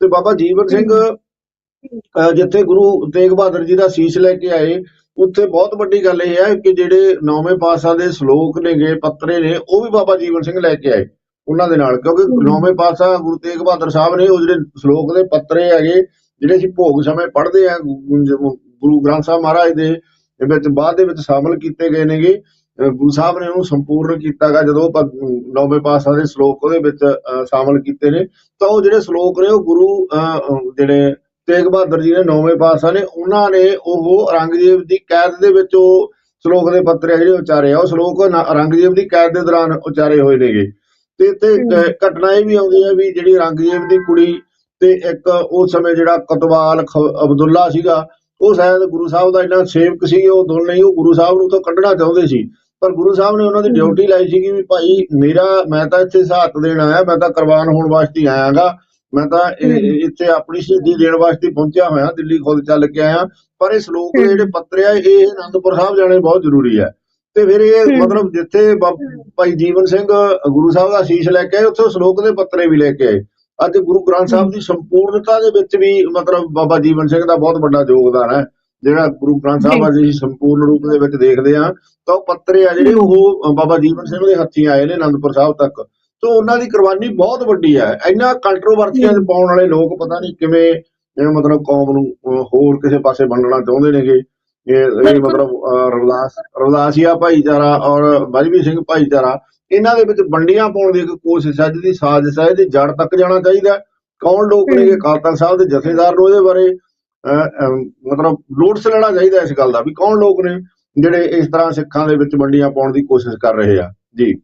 ਤੇ ਬਾਬਾ ਜੀਵਨ ਸਿੰਘ ਜਿੱਥੇ ਗੁਰੂ ਤੇਗ ਬਹਾਦਰ ਜੀ ਦਾ ਸੀਸ ਲੈ ਕੇ ਆਏ ਉੱਥੇ ਬਹੁਤ ਵੱਡੀ ਗੱਲ ਇਹ ਹੈ ਕਿ ਜਿਹੜੇ ਨੌਵੇਂ ਪਾਤਸ਼ਾਹ ਦੇ ਸ਼ਲੋਕ ਨੇਗੇ ਪੱਤਰੇ ਨੇ ਉਹ ਵੀ ਬਾਬਾ ਜੀਵਨ ਸਿੰਘ ਲੈ ਕੇ ਆਏ ਉਹਨਾਂ ਦੇ ਨਾਲ ਕਿਉਂਕਿ। ਨੌਵੇਂ ਪਾਤਸ਼ਾਹ ਗੁਰੂ ਤੇਗ ਬਹਾਦਰ ਸਾਹਿਬ ਨੇ ਉਹ ਜਿਹੜੇ ਸ਼ਲੋਕ ਦੇ ਪੱਤਰੇ ਹੈਗੇ ਜਿਹੜੇ ਅਸੀਂ ਭੋਗ ਸਮੇਂ ਪੜ੍ਹਦੇ ਆ ਗੁਰੂ ਗ੍ਰੰਥ ਸਾਹਿਬ ਮਹਾਰਾਜ ਦੇ ਵਿੱਚ ਬਾਅਦ ਦੇ ਵਿੱਚ ਸ਼ਾਮਲ ਕੀਤੇ ਗਏ ਨੇਗੇ ਗੁਰੂ ਸਾਹਿਬ ਨੇ ਉਹਨੂੰ ਸੰਪੂਰਨ ਕੀਤਾਗਾ ਜਦੋਂ ਉਹ ਪ- ਨੌਵੇਂ ਪਾਤਸ਼ਾਹ ਦੇ ਸ਼ਲੋਕ ਉਹਦੇ ਵਿੱਚ ਸ਼ਾਮਲ ਕੀਤੇ ਨੇ ਤਾਂ ਉਹ ਜਿਹੜੇ ਸ਼ਲੋਕ ਨੇ ਉਹ ਗੁਰੂ ਜਿਹੜੇ ਤੇਗ ਬਹਾਦਰ ਜੀ ਨੇ ਨੌਵੇਂ ਪਾਤਸ਼ਾਹ ਨੇ ਉਹਨਾਂ ਨੇ ਉਹ ਔਰੰਗਜ਼ੇਬ ਦੀ ਕੈਦ ਦੇ ਵਿੱਚ ਉਹ ਸ਼ਲੋਕ ਦੇ ਪੱਤਰ ਜਿਹੜੇ ਉਚਾਰੇ ਆ ਉਹ ਸ਼ਲੋਕ ਔਰੰਗਜ਼ੇਬ ਦੀ ਕੈਦ ਦੇ ਦੌਰਾਨ ਉਚਾਰੇ ਹੋਏ ਨੇਗੇ। ਤੇ ਅਹ, ਘਟਨਾ ਇਹ ਵੀ ਆਉਂਦੀ ਹੈ ਵੀ ਜਿਹੜੀ ਔਰੰਗਜ਼ੇਬ ਦੀ ਕੁੜੀ ਤੇ ਇੱਕ ਉਸ ਸਮੇਂ ਜਿਹੜਾ ਕਤਵਾਲ ਅਬਦੁੱਲਾ ਸੀਗਾ ਉਹ ਸ਼ਾਇਦ ਗੁਰੂ ਸਾਹਿਬ ਦਾ ਇੰਨਾ ਸੇਵਕ ਸੀ ਉਹ ਦੋਨੇ ਹੀ ਉਹ ਗੁਰੂ ਸਾਹਿਬ ਨੂੰ ਤਾਂ ਕੱਢਣਾ ਚਾਹੁੰਦੇ ਸੀ। ਪਰ ਗੁਰੂ ਸਾਹਿਬ ਨੇ ਉਹਨਾਂ ਦੀ। ਡਿਊਟੀ ਲਾਈ ਸੀਗੀ ਵੀ ਭਾਈ ਮੇਰਾ ਮੈਂ ਤਾਂ ਇੱਥੇ ਸਹਾਇਤ ਦੇਣ ਆਇਆ ਮੈਂ ਤਾਂ ਕੁਰਬਾਨ ਹੋਣ ਵਾਸਤੇ ਆਇਆਗਾ। ਮੈਂ ਤਾਂ ਇੱਥੇ ਆਪਣੀ ਸ਼ਹੀਦੀ ਦੇਣ ਵਾਸਤੇ ਪਹੁੰਚਿਆ ਹੋਇਆ ਦਿੱਲੀ ਖੁਦ ਚੱਲ ਕੇ ਆਇਆ। ਪਰ ਇਹ ਸ਼ਲੋਕ। ਜਿਹੜੇ ਪੱਤਰ ਆ ਇਹ ਅਨੰਦਪੁਰ ਸਾਹਿਬ ਜਾਣੇ ਬਹੁਤ ਜ਼ਰੂਰੀ ਹੈ ਤੇ ਫਿਰ ਇਹ। ਮਤਲਬ ਜਿੱਥੇ ਭਾਈ ਜੀਵਨ ਸਿੰਘ ਗੁਰੂ ਸਾਹਿਬ ਦਾ ਅਸੀਸ ਲੈ ਕੇ ਆਏ ਉੱਥੇ ਸ਼ਲੋਕ ਦੇ ਪੱਤਰੇ ਵੀ ਲੈ ਕੇ ਆਏ। ਅੱਜ ਗੁਰੂ ਗ੍ਰੰਥ ਸਾਹਿਬ ਦੀ ਸੰਪੂਰਨਤਾ ਦੇ ਵਿੱਚ ਵੀ ਮਤਲਬ ਬਾਬਾ ਜੀਵਨ ਸਿੰਘ ਦਾ ਬਹੁਤ ਵੱਡਾ ਯੋਗਦਾਨ ਹੈ। ਜਿਹੜਾ ਗੁਰੂ ਗ੍ਰੰਥ ਸਾਹਿਬ ਅਸੀਂ ਸੰਪੂਰਨ ਰੂਪ ਦੇ ਵਿੱਚ ਦੇਖਦੇ ਹਾਂ ਤਾਂ ਉਹ ਪੱਤਰੇ ਆ ਜਿਹੜੇ ਉਹ ਬਾਬਾ ਜੀਵਨ ਸਿੰਘ ਦੇ ਹੱਥੀਂ ਆਏ ਨੇ ਅਨੰਦਪੁਰ ਸਾਹਿਬ ਤੱਕ ਤੋਂ ਉਹਨਾਂ ਦੀ ਕੁਰਬਾਨੀ ਬਹੁਤ ਵੱਡੀ ਹੈ ਇੰਨਾ ਕੰਟਰੋਵਰਸੀਆਂ 'ਚ ਪਾਉਣ ਵਾਲੇ ਲੋਕ ਪਤਾ ਨਹੀਂ ਕਿਵੇਂ ਇਹ ਮਤਲਬ ਕੌਮ ਨੂੰ ਹੋਰ ਕਿਸੇ ਪਾਸੇ ਵੰਡਣਾ ਚਾਹੁੰਦੇ ਨੇਗੇ ਇਹ ਇਹ। ਮਤਲਬ ਰਵਿਦਾਸ ਰਵਿਦਾਸੀਆ ਭਾਈਚਾਰਾ ਔਰ ਬਜਵੀ ਸਿੰਘ ਭਾਈਚਾਰਾ ਇਹਨਾਂ ਦੇ ਵਿੱਚ ਵੰਡੀਆਂ ਪਾਉਣ ਦੀ ਇੱਕ ਕੋਸ਼ਿਸ਼ ਹੈ ਜਿਹਦੀ ਸਾਜ਼ਿਸ਼ ਹੈ ਇਹਦੀ ਜੜ ਤੱਕ ਜਾਣਾ ਚਾਹੀਦਾ। ਕੌਣ ਲੋਕ ਨੇ। ਖਾਲਸਾ ਸਾਹਿਬ ਦੇ ਜਥੇਦਾਰ ਨੂੰ ਇਹਦੇ ਬਾਰੇ ਅਹ, ਅਹ, ਮਤਲਬ ਨੋਟਿਸ ਲੈਣਾ ਚਾਹੀਦਾ ਇਸ ਗੱਲ ਦਾ ਵੀ ਕੌਣ ਲੋਕ ਨੇ ਜਿਹੜੇ ਇਸ ਤਰ੍ਹਾਂ ਸਿੱਖਾਂ ਦੇ ਵਿੱਚ ਵੰਡੀਆਂ ਪਾਉਣ ਦੀ ਕੋਸ਼ਿਸ਼ ਕਰ ਰਹੇ ਆ? ਜੀ।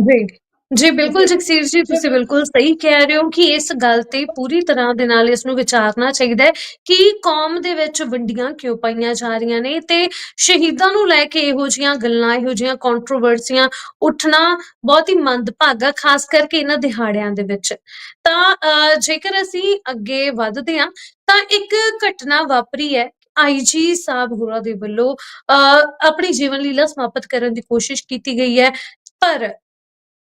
ਜੀ। ਜੀ ਬਿਲਕੁਲ ਜਗਸੀਰ ਜੀ ਤੁਸੀਂ ਬਿਲਕੁਲ ਸਹੀ ਕਹਿ ਰਹੇ ਹੋ ਕਿ ਇਸ ਗੱਲ ਤੇ ਪੂਰੀ ਤਰ੍ਹਾਂ ਦੇ ਨਾਲ ਇਸ ਨੂੰ ਵਿਚਾਰਨਾ ਚਾਹੀਦਾ ਹੈ ਕਿ ਕੌਮ ਦੇ ਵਿੱਚ ਵੰਡੀਆਂ ਕਿਉਂ ਪਾਈਆਂ ਜਾ ਰਹੀਆਂ ਨੇ ਤੇ ਸ਼ਹੀਦਾਂ ਨੂੰ ਲੈ ਕੇ ਇਹੋ ਜੀਆਂ ਗੱਲਾਂ ਇਹੋ ਜੀਆਂ ਕੰਟਰੋਵਰਸੀਆਂ ਉੱਠਣਾ ਬਹੁਤ ਹੀ ਮੰਦਭਾਗਾ ਖਾਸ ਕਰਕੇ ਇਹਨਾਂ ਦਿਹਾੜਿਆਂ ਦੇ ਵਿੱਚ। ਤਾਂ ਜੇਕਰ ਅਸੀਂ ਅੱਗੇ ਵਧਦੇ ਹਾਂ ਤਾਂ ਇੱਕ ਘਟਨਾ ਵਾਪਰੀ ਹੈ ਆਈਜੀ ਸਾਹਿਬ ਹੋਰਾਂ ਦੇ ਵੱਲੋਂ ਆਪਣੀ ਜੀਵਨ ਲੀਲਾ ਸਮਾਪਤ ਕਰਨ ਦੀ ਕੋਸ਼ਿਸ਼ ਕੀਤੀ ਗਈ ਹੈ ਪਰ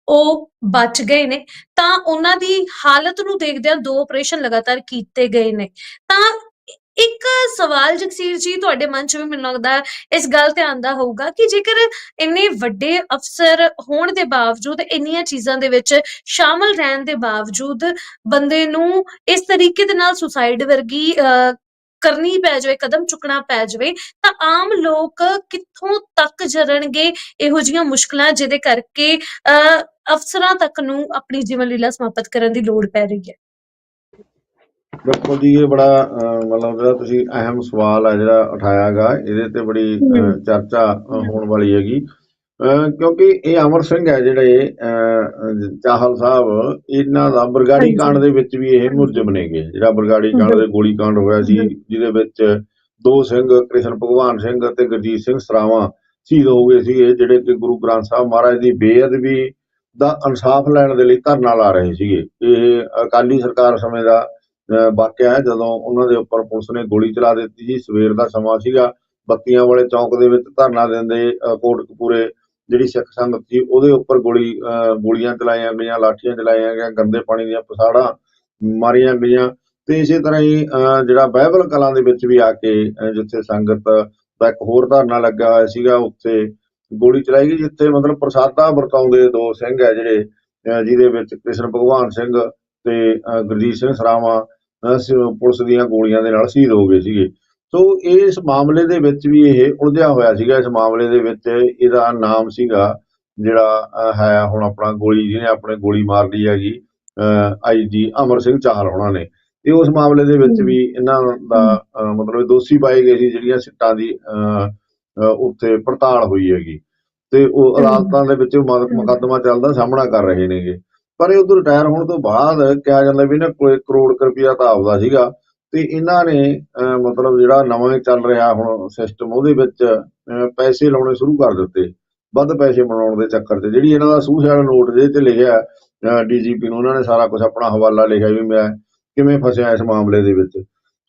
ਉਹ ਬਚ ਗਏ ਨੇ ਤਾਂ ਉਹਨਾਂ ਦੀ ਹਾਲਤ ਨੂੰ ਦੇਖਦਿਆਂ ਦੋ ਆਪਰੇਸ਼ਨ ਲਗਾਤਾਰ ਕੀਤੇ ਗਏ ਨੇ। ਤਾਂ ਇੱਕ ਸਵਾਲ ਜਗਸੀਰ ਜੀ ਤੁਹਾਡੇ ਮਨ 'ਚ ਵੀ ਮੈਨੂੰ ਲੱਗਦਾ ਇਸ ਗੱਲ ਤੇ ਆਂਦਾ ਹੋਊਗਾ ਕਿ ਜੇਕਰ ਇੰਨੇ ਵੱਡੇ ਅਫਸਰ ਹੋਣ ਦੇ ਬਾਵਜੂਦ ਇੰਨੀਆਂ ਚੀਜ਼ਾਂ ਦੇ ਵਿੱਚ ਸ਼ਾਮਲ ਰਹਿਣ ਦੇ ਬਾਵਜੂਦ ਬੰਦੇ ਨੂੰ ਇਸ ਤਰੀਕੇ ਦੇ ਨਾਲ ਸੁਸਾਈਡ ਵਰਗੀ ਅਹ, ਕਰਨੀ ਪੈ ਜਾਵੇ ਕਦਮ ਚੁੱਕਣਾ ਪੈ ਜਾਵੇ ਤਾਂ ਆਮ ਲੋਕ ਕਿੱਥੋਂ ਤੱਕ ਜਰਨਗੇ ਇਹੋ ਜਿਹੀਆਂ ਮੁਸ਼ਕਲਾਂ ਜਿਹਦੇ ਕਰਕੇ ਅਫਸਰਾਂ ਤੱਕ ਨੂੰ ਆਪਣੀ ਜੀਵਨ ਲੀਲਾ ਸਮਾਪਤ ਕਰਨ ਦੀ ਲੋੜ ਪੈ ਰਹੀ ਹੈ ਬਿਲਕੁਲ ਜੀ ਇਹ ਬੜਾ ਮਤਲਬ ਜਿਹੜਾ ਤੁਸੀਂ ਅਹਿਮ ਸਵਾਲ ਹੈ ਜਿਹੜਾ ਉਠਾਇਆਗਾ ਇਹਦੇ ਤੇ ਬੜੀ। ਚਰਚਾ ਹੋਣ ਵਾਲੀ ਹੈਗੀ ਕਿਉਂਕਿ ਇਹ ਅਮਰ ਸਿੰਘ ਹੈ ਜਿਹੜੇ ਚਾਹਲ ਸਾਹਿਬ ਇਹਨਾਂ ਦਾ ਬਰਗਾੜੀ। ਕਾਂਡ ਦੇ ਵਿੱਚ ਵੀ ਇਹ ਮੁਲਜ਼ਮ ਨੇਗੇ ਜਿਹੜਾ ਬਰਗਾੜੀ ਕਾਂਡ ਦੇ ਗੋਲੀ ਕਾਂਡ ਹੋਇਆ ਸੀ। ਜਿਹਦੇ ਵਿੱਚ ਦੋ ਸਿੰਘ ਕ੍ਰਿਸ਼ਨ ਭਗਵਾਨ ਸਿੰਘ ਅਤੇ ਗੁਰਜੀਤ ਸਿੰਘ ਸਰਾਵਾਂ ਸ਼ਹੀਦ ਹੋ ਗਏ ਸੀਗੇ ਜਿਹੜੇ ਕਿ ਗੁਰੂ ਗ੍ਰੰਥ ਸਾਹਿਬ ਮਹਾਰਾਜ ਦੀ ਬੇਅਦਬੀ ਦਾ ਇਨਸਾਫ ਲੈਣ ਦੇ ਲਈ ਧਰਨਾ ਲਾ ਰਹੇ ਸੀਗੇ ਇਹ ਅਕਾਲੀ ਸਰਕਾਰ ਸਮੇਂ ਦਾ ਵਾਕਿਆ ਹੈ ਜਦੋਂ ਉਹਨਾਂ ਦੇ ਉੱਪਰ ਪੁਲਿਸ ਨੇ ਗੋਲੀ ਚਲਾ ਦਿੱਤੀ ਸੀ ਸਵੇਰ ਦਾ ਸਮਾਂ ਸੀਗਾ ਬੱਤੀਆਂ ਵਾਲੇ ਚੌਂਕ ਦੇ ਵਿੱਚ ਧਰਨਾ ਦਿੰਦੇ ਅਹ ਕੋਟਕਪੂਰੇ ਜਿਹੜੀ ਸਿੱਖ ਸੰਗਤ ਸੀ, ਉਹਦੇ ਉੱਪਰ ਗੋਲੀ ਗੋਲੀਆਂ ਚਲਾਈਆਂ ਗਈਆਂ, ਲਾਠੀਆਂ ਚਲਾਈਆਂ ਗਈਆਂ, ਗੰਦੇ ਪਾਣੀ ਦੀਆਂ ਪਸਾੜਾਂ ਮਾਰੀਆਂ ਗਈਆਂ ਤੇ ਇਸੇ ਤਰ੍ਹਾਂ ਹੀ ਜਿਹੜਾ ਬਾਈਬਲ ਕਲਾਂ ਦੇ ਵਿੱਚ ਵੀ ਆ ਕੇ ਜਿੱਥੇ ਸੰਗਤ ਦਾ ਇੱਕ ਹੋਰ ਧਰਨਾ ਲੱਗਾ ਹੋਇਆ ਸੀਗਾ, ਉੱਥੇ ਗੋਲੀ ਚਲਾਈ ਗਈ, ਜਿੱਥੇ ਮਤਲਬ ਪ੍ਰਸਾਦਾ ਵਰਤਾਉਂਦੇ ਦੋ ਸਿੰਘ ਹੈ ਜਿਹੜੇ ਜਿਹਦੇ ਵਿੱਚ ਕ੍ਰਿਸ਼ਨ ਭਗਵਾਨ ਸਿੰਘ ਤੇ ਗੁਰਜੀਤ ਸਿੰਘ ਸਰਾਵਾਂ, ਅਹ ਪੁਲਿਸ ਦੀਆਂ ਗੋਲੀਆਂ ਦੇ ਨਾਲ ਸ਼ਹੀਦ ਹੋ ਗਏ ਸੀਗੇ। ਸੋ ਇਸ ਮਾਮਲੇ ਦੇ ਵਿੱਚ ਵੀ ਇਹ ਉਲਝਿਆ ਹੋਇਆ ਸੀਗਾ ਇਸ ਮਾਮਲੇ ਦੇ ਵਿੱਚ ਇਹਦਾ ਨਾਮ ਸੀਗਾ ਜਿਹੜਾ ਹੈ ਹੁਣ ਆਪਣਾ ਗੋਲੀ ਜਿਹਨੇ ਆਪਣੇ ਗੋਲੀ ਮਾਰ ਲਈ ਹੈਗੀ ਆਈਜੀ ਅਮਰ ਸਿੰਘ ਚਾਹਲ ਉਹਨਾਂ ਨੇ ਤੇ ਉਸ ਮਾਮਲੇ ਦੇ ਵਿੱਚ। ਵੀ ਇਹਨਾਂ ਦਾ ਮਤਲਬ ਦੋਸ਼ੀ ਪਾਏ ਗਏ ਸੀ ਜਿਹੜੀਆਂ ਸਿੱਟਾਂ ਦੀ ਉੱਥੇ ਪੜਤਾਲ ਹੋਈ ਹੈਗੀ ਤੇ ਉਹ। ਅਦਾਲਤਾਂ ਦੇ ਵਿੱਚ। ਮੁਕੱਦਮਾ ਚੱਲਦਾ ਸਾਹਮਣਾ ਕਰ ਰਹੇ ਨੇਗੇ ਪਰ ਇਹ ਉਦੋਂ ਰਿਟਾਇਰ ਹੋਣ ਤੋਂ ਬਾਅਦ ਕਿਹਾ ਜਾਂਦਾ ਵੀ ਇਹਨਾਂ ਕੋਲੇ ਕਰੋੜ ਰੁਪਇਆ ਤਾਂ ਆਪਦਾ ਸੀਗਾ ਤੇ ਇਹਨਾਂ ਨੇ ਮਤਲਬ ਜਿਹੜਾ ਨਵਾਂ ਚੱਲ ਰਿਹਾ ਹੁਣ ਸਿਸਟਮ ਉਹਦੇ ਵਿੱਚ ਪੈਸੇ ਲਾਉਣੇ ਸ਼ੁਰੂ ਕਰ ਦਿੱਤੇ। ਵੱਧ ਪੈਸੇ ਬਣਾਉਣ ਦੇ ਚੱਕਰ 'ਚ। ਜਿਹੜੀ ਇਹਨਾਂ ਦਾ ਸੂਸਾਈਡ ਨੋਟ ਜਿਹਦੇ 'ਚ ਲਿਖਿਆ ਡੀਜੀਪੀ ਨੂੰ, ਉਹਨਾਂ ਨੇ ਸਾਰਾ ਕੁਝ ਆਪਣਾ ਹਵਾਲਾ ਲਿਖਿਆ ਵੀ ਮੈਂ ਕਿਵੇਂ ਫਸਿਆ ਇਸ ਮਾਮਲੇ ਦੇ ਵਿੱਚ।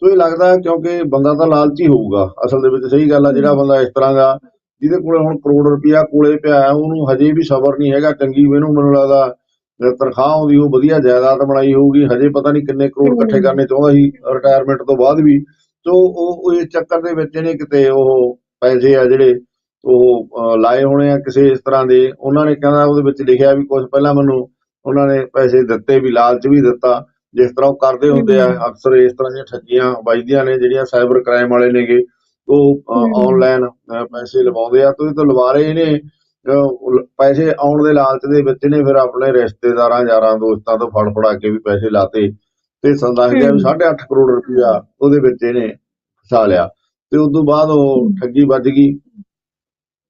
ਸੋ ਇਹ ਲੱਗਦਾ ਕਿਉਂਕਿ ਬੰਦਾ ਤਾਂ ਲਾਲਚੀ ਹੋਊਗਾ। ਅਸਲ ਦੇ ਵਿੱਚ ਸਹੀ ਗੱਲ ਆ, ਜਿਹੜਾ ਬੰਦਾ ਇਸ ਤਰ੍ਹਾਂ ਦਾ, ਜਿਹਦੇ ਕੋਲੇ ਹੁਣ ਕਰੋੜ ਰੁਪਇਆ ਕੋਲੇ ਪਿਆ, ਉਹਨੂੰ ਹਜੇ ਵੀ ਸਬਰ ਨਹੀਂ ਹੈਗਾ। ਚੰਗੀ ਇਹਨੂੰ ਮੈਨੂੰ ਲੱਗਦਾ ਤਨਖਾਹ ਆਉਂਦੀ ਉਹ ਵਧੀਆ ਜਾਇਦਾਦ ਬਣਾਈ ਹੋਊਗੀ ਹਜੇ ਪਤਾ ਨਹੀਂ ਕਿੰਨੇ ਕਰੋੜ ਇਕੱਠੇ। ਕਰਨੇ ਚਾਹੁੰਦਾ ਸੀ ਰਿਟਾਇਰਮੈਂਟ ਤੋਂ ਬਾਅਦ ਵੀ ਸੋ ਉਹ ਇਸ ਚੱਕਰ ਦੇ ਵਿੱਚ ਇਹਨੇ ਕਿਤੇ ਉਹ ਪੈਸੇ ਆ ਜਿਹੜੇ ਉਹ ਲਾਏ ਹੋਣੇ ਆ ਕਿਸੇ ਇਸ ਤਰ੍ਹਾਂ ਦੇ ਉਹਨਾਂ ਨੇ ਕਹਿੰਦਾ ਉਹਦੇ ਵਿੱਚ ਲਿਖਿਆ ਵੀ ਕੁਝ ਪਹਿਲਾਂ ਮੈਨੂੰ ਉਹਨਾਂ ਨੇ ਪੈਸੇ ਦਿੱਤੇ ਵੀ ਲਾਲਚ ਵੀ ਦਿੱਤਾ ਜਿਸ ਤਰ੍ਹਾਂ ਉਹ ਕਰਦੇ ਹੁੰਦੇ ਆ। ਅਕਸਰ ਇਸ ਤਰ੍ਹਾਂ ਦੀਆਂ ਠੱਗੀਆਂ ਵੱਜਦੀਆਂ ਨੇ ਜਿਹੜੀਆਂ ਸਾਈਬਰ ਕ੍ਰਾਈਮ ਵਾਲੇ ਨੇਗੇ ਉਹ। ਆਨਲਾਈਨ ਪੈਸੇ ਲਵਾਉਂਦੇ ਆ ਤੇ ਇਹ ਤੋਂ ਲਵਾ ਰਹੇ ਨੇ ਪੈਸੇ ਆਉਣ ਦੇ ਲਾਲਚ ਦੇ ਵਿੱਚ ਨੇ ਫਿਰ ਆਪਣੇ ਰਿਸ਼ਤੇਦਾਰਾਂ ਯਾਰਾਂ ਦੋਸਤਾਂ ਤੋਂ ਫੜ ਫੜਾ ਕੇ ਵੀ ਪੈਸੇ ਲਾਤੇ ਤੇ ਸੰਦਾਸ ਗਿਆ ਵੀ ਹਮ। 8.5 ਕਰੋੜ ਰੁਪਇਆ ਉਹਦੇ ਵਿੱਚ ਇਹਨੇ ਫਸਾ ਲਿਆ ਤੇ ਉਸ ਤੋਂ ਬਾਅਦ ਉਹ। ਠੱਗੀ ਵੱਜ ਗਈ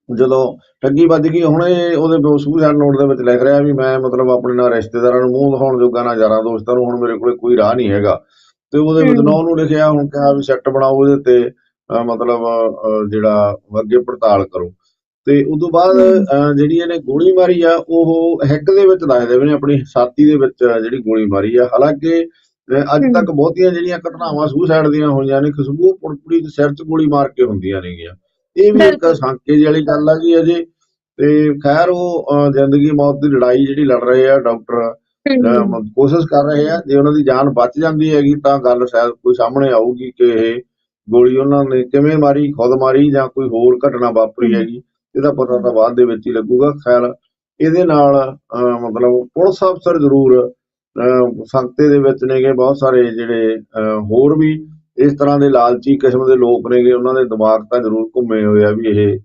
ਜਦੋਂ ਠੱਗੀ ਵੱਜ ਗਈ ਹੁਣ ਇਹ ਉਹਦੇ ਸੂਸਾਈਡ ਨੋਟ ਦੇ ਵਿੱਚ ਲਿਖ ਰਿਹਾ ਵੀ ਮੈਂ ਮਤਲਬ ਆਪਣੇ ਨਾਲ ਰਿਸ਼ਤੇਦਾਰਾਂ ਨੂੰ ਮੂੰਹ ਦਿਖਾਉਣ ਜੋਗਾ ਨਾ ਯਾਰਾਂ ਦੋਸਤਾਂ ਨੂੰ ਹੁਣ ਮੇਰੇ ਕੋਲੇ ਕੋਈ ਰਾਹ ਨਹੀਂ ਹੈਗਾ ਤੇ ਉਹਦੇ ਵਿੱਚ। ਨੌ ਨੂੰ ਲਿਖਿਆ ਹੁਣ ਕਿਹਾ ਵੀ ਸੈੱਟ ਬਣਾਓ ਉਹਦੇ ਤੇ ਮਤਲਬ ਜਿਹੜਾ ਅੱਗੇ ਪੜਤਾਲ ਕਰੋ ਤੇ ਉਸ ਤੋਂ ਬਾਅਦ ਜਿਹੜੀ ਇਹਨੇ ਗੋਲੀ ਮਾਰੀ ਆ ਉਹ ਹਿੱਕ ਦੇ ਵਿੱਚ ਦੱਸਦੇ ਨੇ ਆਪਣੀ ਛਾਤੀ ਦੇ ਵਿੱਚ ਜਿਹੜੀ ਗੋਲੀ ਮਾਰੀ ਆ ਹਾਲਾਂਕਿ ਅੱਜ। ਤੱਕ ਬਹੁਤੀਆਂ ਜਿਹੜੀਆਂ ਘਟਨਾਵਾਂ ਸੂਸਾਈਡ ਦੀਆਂ ਹੋਈਆਂ ਨੇ ਖੁਸ਼ਬੂ ਪੁੜਪੁੜੀ ਤੇ ਸਿਰ 'ਚ ਗੋਲੀ ਮਾਰ ਕੇ ਹੁੰਦੀਆਂ ਨੇਗੀਆਂ ਇਹ ਵੀ ਇੱਕ। ਸਾਂਕੇ ਜਿਹੀ ਵਾਲੀ ਗੱਲ ਆ ਜੀ ਅਜੇ ਤੇ ਖੈਰ ਉਹ ਜ਼ਿੰਦਗੀ ਮੌਤ ਦੀ ਲੜਾਈ ਜਿਹੜੀ ਲੜ ਰਹੇ ਆ ਡਾਕਟਰ ਕੋਸ਼ਿਸ਼ ਕਰ ਰਹੇ ਆ ਜੇ ਉਹਨਾਂ ਦੀ ਜਾਨ ਬਚ ਜਾਂਦੀ ਹੈਗੀ ਤਾਂ ਗੱਲ ਸ਼ਾਇਦ ਕੋਈ ਸਾਹਮਣੇ ਆਊਗੀ ਕਿ ਇਹ ਗੋਲੀ ਉਹਨਾਂ ਨੇ ਕਿਵੇਂ ਮਾਰੀ ਖੁਦ ਮਾਰੀ ਜਾਂ ਕੋਈ ਹੋਰ ਘਟਨਾ ਵਾਪਰੀ। ਹੈਗੀ ਇਹਦਾ ਪਤਾ ਤਾਂ ਬਾਅਦ ਦੇ ਵਿੱਚ ਹੀ ਲੱਗੂਗਾ। ਖੈਰ ਇਹਦੇ ਨਾਲ ਮਤਲਬ ਪੁਲਿਸ ਅਫਸਰ ਜ਼ਰੂਰ ਅਹ, ਦੇ ਵਿੱਚ ਨੇਗੇ ਬਹੁਤ ਸਾਰੇ ਜਿਹੜੇ ਹੋਰ ਵੀ ਇਸ ਤਰ੍ਹਾਂ ਦੇ ਲਾਲਚੀ ਕਿਸਮ ਦੇ ਲੋਕ ਨੇਗੇ ਉਹਨਾਂ ਦੇ ਦਿਮਾਗ ਤਾਂ ਜ਼ਰੂਰ ਘੁੰਮੇ ਹੋਏ ਆ ਵੀ ਇਹ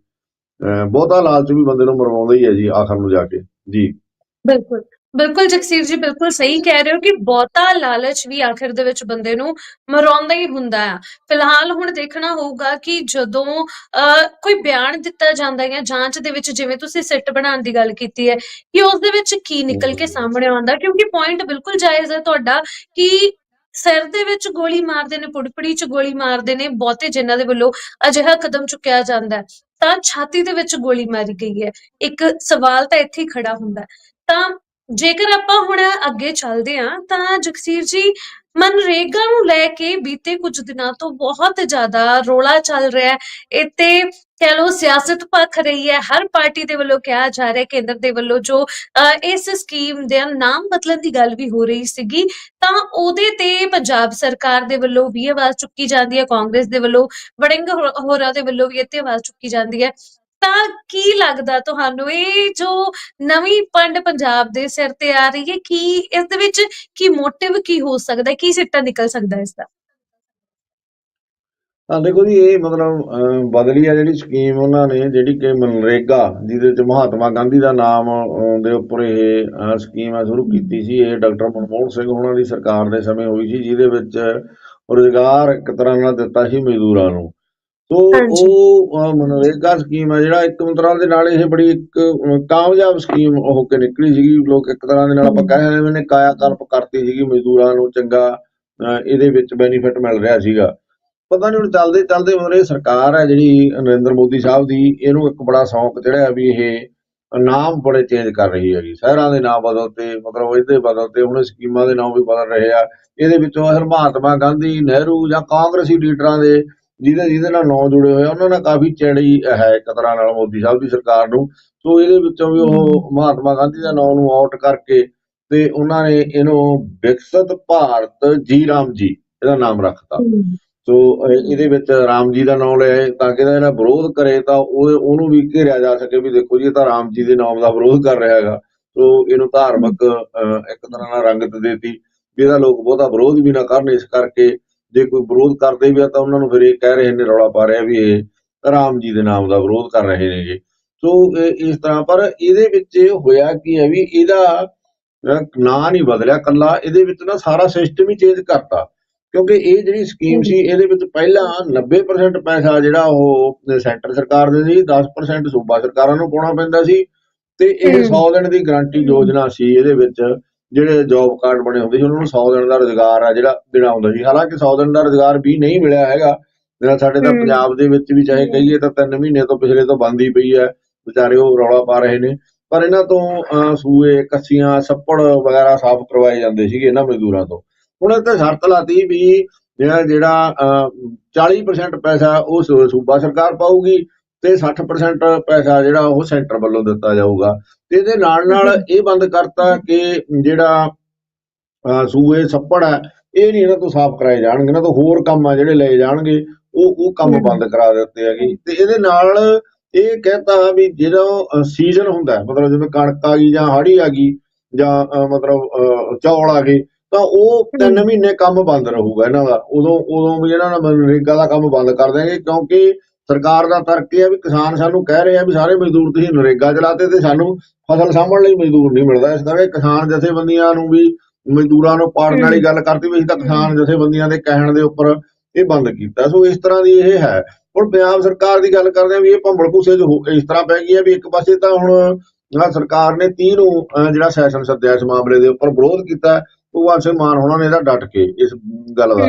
ਬਹੁਤਾ ਲਾਲਚ ਵੀ ਬੰਦੇ ਨੂੰ ਮਰਵਾਉਂਦਾ ਹੀ ਹੈ ਜੀ ਆਖਰ ਨੂੰ ਜਾ ਕੇ। ਜੀ। ਬਿਲਕੁਲ। ਬਿਲਕੁਲ ਜਗਸੀਰ ਜੀ ਬਿਲਕੁਲ ਸਹੀ ਕਹਿ ਰਹੇ ਹੋ ਕਿ ਬਹੁਤਾ ਲਾਲਚ ਵੀ ਆਖਿਰ ਦੇ ਵਿੱਚ ਬੰਦੇ ਨੂੰ ਮਰਾਉਂਦਾ ਹੀ ਹੁੰਦਾ ਆ। ਫਿਲਹਾਲ ਹੁਣ ਦੇਖਣਾ ਹੋਊਗਾ ਕਿ ਜਦੋਂ ਕੋਈ ਬਿਆਨ ਦਿੱਤਾ ਜਾਂਦਾ ਹੈ ਜਾਂਚ ਦੇ ਵਿੱਚ ਜਿਵੇਂ ਤੁਸੀਂ ਸਿੱਟ ਬਣਾਉਣ ਦੀ ਗੱਲ ਕੀਤੀ ਹੈ ਕਿ ਉਸ ਦੇ ਵਿੱਚ ਕੀ ਨਿਕਲ ਕੇ ਸਾਹਮਣੇ ਆਉਂਦਾ ਕਿਉਂਕਿ ਪੁਆਇੰਟ ਬਿਲਕੁਲ ਜਾਇਜ਼ ਹੈ ਤੁਹਾਡਾ ਕਿ ਸਿਰ ਦੇ ਵਿੱਚ ਗੋਲੀ ਮਾਰਦੇ ਨੇ ਪੁੜਪੜੀ 'ਚ ਗੋਲੀ ਮਾਰਦੇ ਨੇ ਬਹੁਤੇ ਜਿਨ੍ਹਾਂ ਦੇ ਵੱਲੋਂ ਅਜਿਹਾ ਕਦਮ ਚੁੱਕਿਆ ਜਾਂਦਾ ਤਾਂ ਛਾਤੀ ਦੇ ਵਿੱਚ ਗੋਲੀ ਮਾਰੀ ਗਈ ਹੈ। ਇੱਕ ਸਵਾਲ ਤਾਂ ਇੱਥੇ ਹੀ ਖੜਾ ਹੁੰਦਾ। ਤਾਂ ਜੇਕਰ ਆਪਾਂ ਹੁਣ ਅੱਗੇ ਚੱਲਦੇ ਹਾਂ ਤਾਂ ਜਗਸੀਰ ਜੀ ਮਨਰੇਗਾ ਨੂੰ ਲੈ ਕੇ ਬੀਤੇ ਕੁਝ ਦਿਨਾਂ ਤੋਂ ਬਹੁਤ ਜ਼ਿਆਦਾ ਰੋਲਾ ਚੱਲ ਰਿਹਾ ਹੈ। ਇਹ ਕਹਿ ਲਓ ਸਿਆਸਤ ਭਖ ਰਹੀ ਹੈ। ਹਰ ਪਾਰਟੀ ਦੇ ਵੱਲੋਂ ਕਿਹਾ ਜਾ ਰਿਹਾ ਕੇਂਦਰ ਦੇ ਵੱਲੋਂ ਜੋ ਅਹ, ਇਸ ਸਕੀਮ ਦੇ ਨਾਮ ਬਦਲਣ ਦੀ ਗੱਲ ਵੀ ਹੋ ਰਹੀ ਸੀਗੀ ਤਾਂ ਉਹਦੇ ਤੇ ਪੰਜਾਬ ਸਰਕਾਰ ਦੇ ਵੱਲੋਂ ਵੀ ਆਵਾਜ਼ ਚੁੱਕੀ ਜਾਂਦੀ ਹੈ। ਕਾਂਗਰਸ ਦੇ ਵੱਲੋਂ ਵੜਿੰਗ ਹੋਰਾਂ ਦੇ ਵੱਲੋਂ ਵੀ ਇੱਥੇ ਆਵਾਜ਼ ਚੁੱਕੀ ਜਾਂਦੀ ਹੈ। ਤਾਂ ਕੀ ਲੱਗਦਾ ਤੁਹਾਨੂੰ? ਇਹ ਜੋ ਨਵੀਂ ਪੰਡ ਪੰਜਾਬ ਦੇ ਸਿਰ ਤੇ ਆ ਰਹੀ ਹੈ, ਕੀ ਇਸ ਦੇ ਵਿੱਚ ਕੀ ਮੋਟਿਵ ਕੀ ਹੋ ਸਕਦਾ ਕੀ ਸਿੱਟਾ ਨਿਕਲ ਸਕਦਾ ਇਸ ਦਾ? ਤਾਂ ਦੇਖੋ ਜੀ, ਇਹ ਮਤਲਬ ਬਦਲੀ ਆ ਜਿਹੜੀ ਸਕੀਮ ਉਹਨਾਂ ਨੇ, ਜਿਹੜੀ ਕਿ ਮਨਰੇਗਾ, ਜਿਹਦੇ ਵਿੱਚ ਮਹਾਤਮਾ ਗਾਂਧੀ ਦਾ ਨਾਮ ਦੇ ਉੱਪਰ ਇਹ ਸਕੀਮ ਆ ਸ਼ੁਰੂ ਕੀਤੀ ਸੀ। ਇਹ ਡਾਕਟਰ ਮਨਮੋਹਨ ਸਿੰਘ ਉਹਨਾਂ ਦੀ ਸਰਕਾਰ ਦੇ ਸਮੇਂ ਹੋਈ ਸੀ, ਜਿਹਦੇ ਵਿੱਚ ਰੁਜ਼ਗਾਰ ਇੱਕ ਤਰ੍ਹਾਂ ਨਾਲ ਦਿੱਤਾ ਸੀ ਮਜ਼ਦੂਰਾਂ ਨੂੰ। ਸੋ ਹਾਂਜੀ। ਉਹ ਅਹ, ਮਨਰੇਗਾ ਸਕੀਮ ਆ ਜਿਹੜਾ ਇੱਕ ਤਰ੍ਹਾਂ ਦੇ ਨਾਲ ਇਹ ਬੜੀ ਇੱਕ ਅਹ, ਕਾਮਯਾਬ ਸਕੀਮ ਹੋ ਕੇ ਨਿਕਲੀ ਸੀਗੀ। ਲੋਕ ਇੱਕ ਤਰ੍ਹਾਂ ਦੇ ਨਾਲ ਆਪਾਂ ਕਹਿ ਸਕਦੇ ਨੇ ਕਾਇਆ ਕਲਪ ਕਰਤੀ ਸੀਗੀ ਮਜ਼ਦੂਰਾਂ ਨੂੰ ਚੰਗਾ ਅਹ, ਇਹਦੇ ਵਿੱਚ ਬੈਨੀਫਿਟ ਮਿਲ ਰਿਹਾ ਸੀਗਾ। ਪਤਾ ਨਹੀਂ ਹੁਣ ਚੱਲਦੇ ਚੱਲਦੇ ਮਰੇ ਸਰਕਾਰ ਹੈ ਜਿਹੜੀ ਨਰਿੰਦਰ ਮੋਦੀ ਸਾਹਿਬ ਦੀ ਇਹਨੂੰ ਇੱਕ ਬੜਾ ਸ਼ੌਂਕ ਚੜਿਆ ਵੀ ਇਹ ਨਾਮ ਬੜੇ ਚੇਂਜ ਕਰ ਰਹੀ ਹੈਗੀ। ਸ਼ਹਿਰਾਂ ਦੇ ਨਾਮ ਬਦਲਤੇ ਮਤਲਬ ਇਹਦੇ ਬਦਲਤੇ ਹੁਣ ਸਕੀਮਾਂ ਦੇ ਨਾਮ ਵੀ ਬਦਲ ਰਹੇ ਆ। ਇਹਦੇ ਵਿੱਚੋਂ ਅਸਲ ਮਹਾਤਮਾ ਗਾਂਧੀ ਨਹਿਰੂ ਜਾਂ ਕਾਂਗਰਸੀ ਲੀਡਰਾਂ ਦੇ ਜਿਹਦੇ ਜਿਹਦੇ ਨਾਲ ਨਾਂ ਜੁੜੇ ਹੋਏ ਉਹਨਾਂ ਨਾਲ ਕਾਫੀ ਚਿੜੀ ਹੈ ਇੱਕ ਤਰ੍ਹਾਂ ਨਾਲ ਮੋਦੀ ਸਾਹਿਬ ਦੀ ਸਰਕਾਰ ਨੂੰ। ਸੋ ਇਹਦੇ ਵਿੱਚੋਂ ਵੀ ਉਹ ਮਹਾਤਮਾ ਗਾਂਧੀ ਦਾ ਨਾਂ ਨੂੰ ਆਊਟ ਕਰਕੇ ਤੇ ਉਹਨਾਂ ਨੇ ਇਹਨੂੰ ਵਿਕਸਿਤ ਭਾਰਤ ਜੀ ਰਾਮ ਜੀ ਇਹਦਾ ਨਾਮ ਰੱਖਤਾ। ਸੋ ਇਹ- ਇਹਦੇ ਵਿੱਚ ਰਾਮ ਜੀ ਦਾ ਨਾਮ ਲਿਆ ਹੈ ਤਾਂ ਕਿ ਇਹਦਾ ਜਿਹੜਾ ਵਿਰੋਧ ਕਰੇ ਤਾਂ ਉਹ ਉਹਨੂੰ ਵੀ ਘੇਰਿਆ ਜਾ ਸਕੇ ਵੀ ਦੇਖੋ ਜੀ ਇਹ ਤਾਂ ਰਾਮ ਜੀ ਦੇ ਨਾਮ ਦਾ ਵਿਰੋਧ ਕਰ ਰਿਹਾ ਹੈਗਾ। ਸੋ ਇਹਨੂੰ ਧਾਰਮਿਕ ਇੱਕ ਤਰ੍ਹਾਂ ਨਾਲ ਰੰਗਤ ਦੇਤੀ। ਵੀ ਇਹਦਾ ਲੋਕ ਬਹੁਤਾ ਵਿਰੋਧ ਵੀ ਨਾ ਕਰਨ ਇਸ ਕਰਕੇ ਜੇ ਕੋਈ ਵਿਰੋਧ ਕਰਦੇ ਵੀ ਆ ਤਾਂ ਉਹਨਾਂ ਨੂੰ ਫਿਰ ਇਹ ਕਹਿ ਰਹੇ ਨੇ ਰੌਲਾ ਪਾ ਰਿਹਾ ਵੀ ਇਹ ਰਾਮ ਜੀ ਦੇ ਨਾਮ ਦਾ ਵਿਰੋਧ ਕਰ ਰਹੇ ਨੇਗੇ ਸੋ ਇਸ ਤਰ੍ਹਾਂ ਪਰ ਇਹਦੇ ਵਿੱਚ ਹੋਇਆ ਕੀ ਹੈ ਵੀ ਇਹਦਾ ਨਾਂ ਨਹੀਂ ਬਦਲਿਆ ਕੱਲਾ ਇਹਦੇ ਵਿੱਚ ਨਾ ਸਾਰਾ ਸਿਸਟਮ ਹੀ ਚੇਂਜ ਕਰਤਾ। ਕਿਉਂਕਿ ਇਹ ਜਿਹੜੀ ਸਕੀਮ ਸੀ ਇਹਦੇ ਵਿੱਚ ਪਹਿਲਾਂ 90% ਪੈਸਾ ਜਿਹੜਾ ਉਹ ਸੈਂਟਰ ਸਰਕਾਰ ਦੇ ਸੀ 10% ਸੂਬਾ ਸਰਕਾਰਾਂ ਨੂੰ ਪਾਉਣਾ ਪੈਂਦਾ ਸੀ। ਤੇ ਇਹ ਹਮ। 100 ਦਿਨ ਦੀ ਗਾਰੰਟੀ ਯੋਜਨਾ ਸੀ ਇਹਦੇ ਵਿੱਚ। ਜਿਹੜੇ ਜੌਬ ਕਾਰਡ ਬਣੇ ਹੁੰਦੇ ਸੀ ਉਹਨਾਂ ਨੂੰ 100 ਦਿਨ ਦਾ ਰੋਜ਼ਗਾਰ ਆ ਜਿਹੜਾ ਦੇਣਾ ਹੁੰਦਾ ਸੀ। ਹਾਲਾਂਕਿ 100 ਦਿਨ ਦਾ ਰੋਜ਼ਗਾਰ ਵੀ ਨਹੀਂ ਮਿਲਿਆ ਹੈਗਾ। ਜਿਹੜਾ ਸਾਡੇ ਤਾਂ। ਪੰਜਾਬ ਦੇ ਵਿੱਚ ਵੀ ਚਾਹੇ ਕਹੀਏ ਤਾਂ 3 ਮਹੀਨੇ ਤੋਂ ਪਿਛਲੇ ਤੋਂ ਬੰਦ ਹੀ ਪਈ ਹੈ। ਵਿਚਾਰੇ ਉਹ ਰੌਲਾ ਪਾ ਰਹੇ ਨੇ। ਪਰ ਇਹਨਾਂ ਤੋਂ ਸੂਏ ਕੱਸੀਆਂ ਸੱਪੜ ਵਗੈਰਾ ਸਾਫ਼ ਕਰਵਾਏ ਜਾਂਦੇ ਸੀਗੇ ਇਹਨਾਂ ਮਜ਼ਦੂਰਾਂ ਤੋਂ। ਹੁਣ ਤੇ ਸ਼ਰਤ ਲਾਤੀ ਵੀ ਜਿਹੜਾ ਜਿਹੜਾ ਅਹ, 40% ਪੈਸਾ ਉਹ ਸੂਬਾ ਸਰਕਾਰ ਪਾਊਗੀ। ਤੇ 60% ਪੈਸਾ ਜਿਹੜਾ ਉਹ ਸੈਂਟਰ ਵੱਲੋਂ ਦਿੱਤਾ ਜਾਊਗਾ ਤੇ ਇਹਦੇ ਨਾਲ ਨਾਲ ਇਹ ਬੰਦ ਕਰਤਾ ਕਿ ਜਿਹੜਾ ਸੂਏ ਸੱਪੜ ਹੈ ਇਹ ਨਹੀਂ ਇਹਨਾਂ ਤੋਂ ਸਾਫ਼ ਕਰਾਏ ਜਾਣਗੇ ਇਹਨਾਂ ਤੋਂ ਹੋਰ ਕੰਮ ਆ ਜਿਹੜੇ ਲਏ ਜਾਣਗੇ ਉਹ ਉਹ ਕੰਮ। ਬੰਦ ਕਰਾ ਦਿੱਤੇ ਹੈਗੇ ਤੇ ਇਹਦੇ ਨਾਲ ਇਹ ਕਹਿਤਾ ਵੀ ਜਿਹੜਾ ਸੀਜ਼ਨ ਹੁੰਦਾ ਮਤਲਬ ਜਿਵੇਂ ਕਣਕ ਆ ਗਈ ਜਾਂ ਹਾੜੀ ਆ ਗਈ ਜਾਂ ਮਤਲਬ ਚੌਲ ਆ ਗਏ ਤਾਂ ਉਹ ਤਿੰਨ। ਮਹੀਨੇ ਕੰਮ ਬੰਦ ਰਹੂਗਾ ਇਹਨਾਂ ਦਾ ਉਦੋਂ ਉਦੋਂ ਵੀ ਇਹਨਾਂ ਦਾ ਮਨਰੇਗਾ ਦਾ ਕੰਮ ਬੰਦ ਕਰ ਦੇਣਗੇ ਕਿਉਂਕਿ ਸਰਕਾਰ ਦਾ ਤਰਕ ਇਹ ਹੈ ਵੀ ਕਿਸਾਨ ਸਾਨੂੰ ਕਹਿ ਰਹੇ ਆ ਵੀ ਸਾਰੇ ਮਜ਼ਦੂਰ ਤੁਸੀਂ ਨਰੇਗਾ ਚਲਾਤੇ ਤੇ ਸਾਨੂੰ ਫਸਲ ਸਾਂਭਣ ਲਈ ਮਜ਼ਦੂਰ ਨਹੀਂ ਮਿਲਦਾ। ਇਸ ਕਰਕੇ ਕਿਸਾਨ ਜਥੇਬੰਦੀਆਂ ਨੂੰ ਵੀ ਮਜ਼ਦੂਰਾਂ ਨੂੰ ਪਾੜਨ ਵਾਲੀ ਗੱਲ ਕਰਤੀ ਵੀ ਅਸੀਂ ਤਾਂ ਕਿਸਾਨ ਜਥੇਬੰਦੀਆਂ ਦੇ ਕਹਿਣ ਦੇ ਉੱਪਰ ਇਹ ਬੰਦ ਕੀਤਾ। ਸੋ ਇਸ ਤਰ੍ਹਾਂ ਦੀ ਇਹ ਹੈ। ਹੁਣ ਪੰਜਾਬ ਸਰਕਾਰ ਦੀ ਗੱਲ ਕਰਦੇ ਆ ਵੀ ਇਹ ਭੰਬਲ ਭੂਸੇ ਹੋ- ਇਸ ਤਰ੍ਹਾਂ ਪੈ ਗਈ ਹੈ ਵੀ ਇੱਕ ਪਾਸੇ ਤਾਂ ਹੁਣ ਸਰਕਾਰ ਨੇ 30 ਨੂੰ ਜਿਹੜਾ ਸੈਸ਼ਨ ਸੱਦਿਆ ਇਸ ਮਾਮਲੇ ਦੇ ਉੱਪਰ ਵਿਰੋਧ ਕੀਤਾ। ਭਗਵਾਨ ਸਿੰਘ ਮਾਨ ਹੋਣਾ ਨੇ ਇਹਦਾ ਡਟ ਕੇ ਇਸ ਗੱਲ ਦਾ।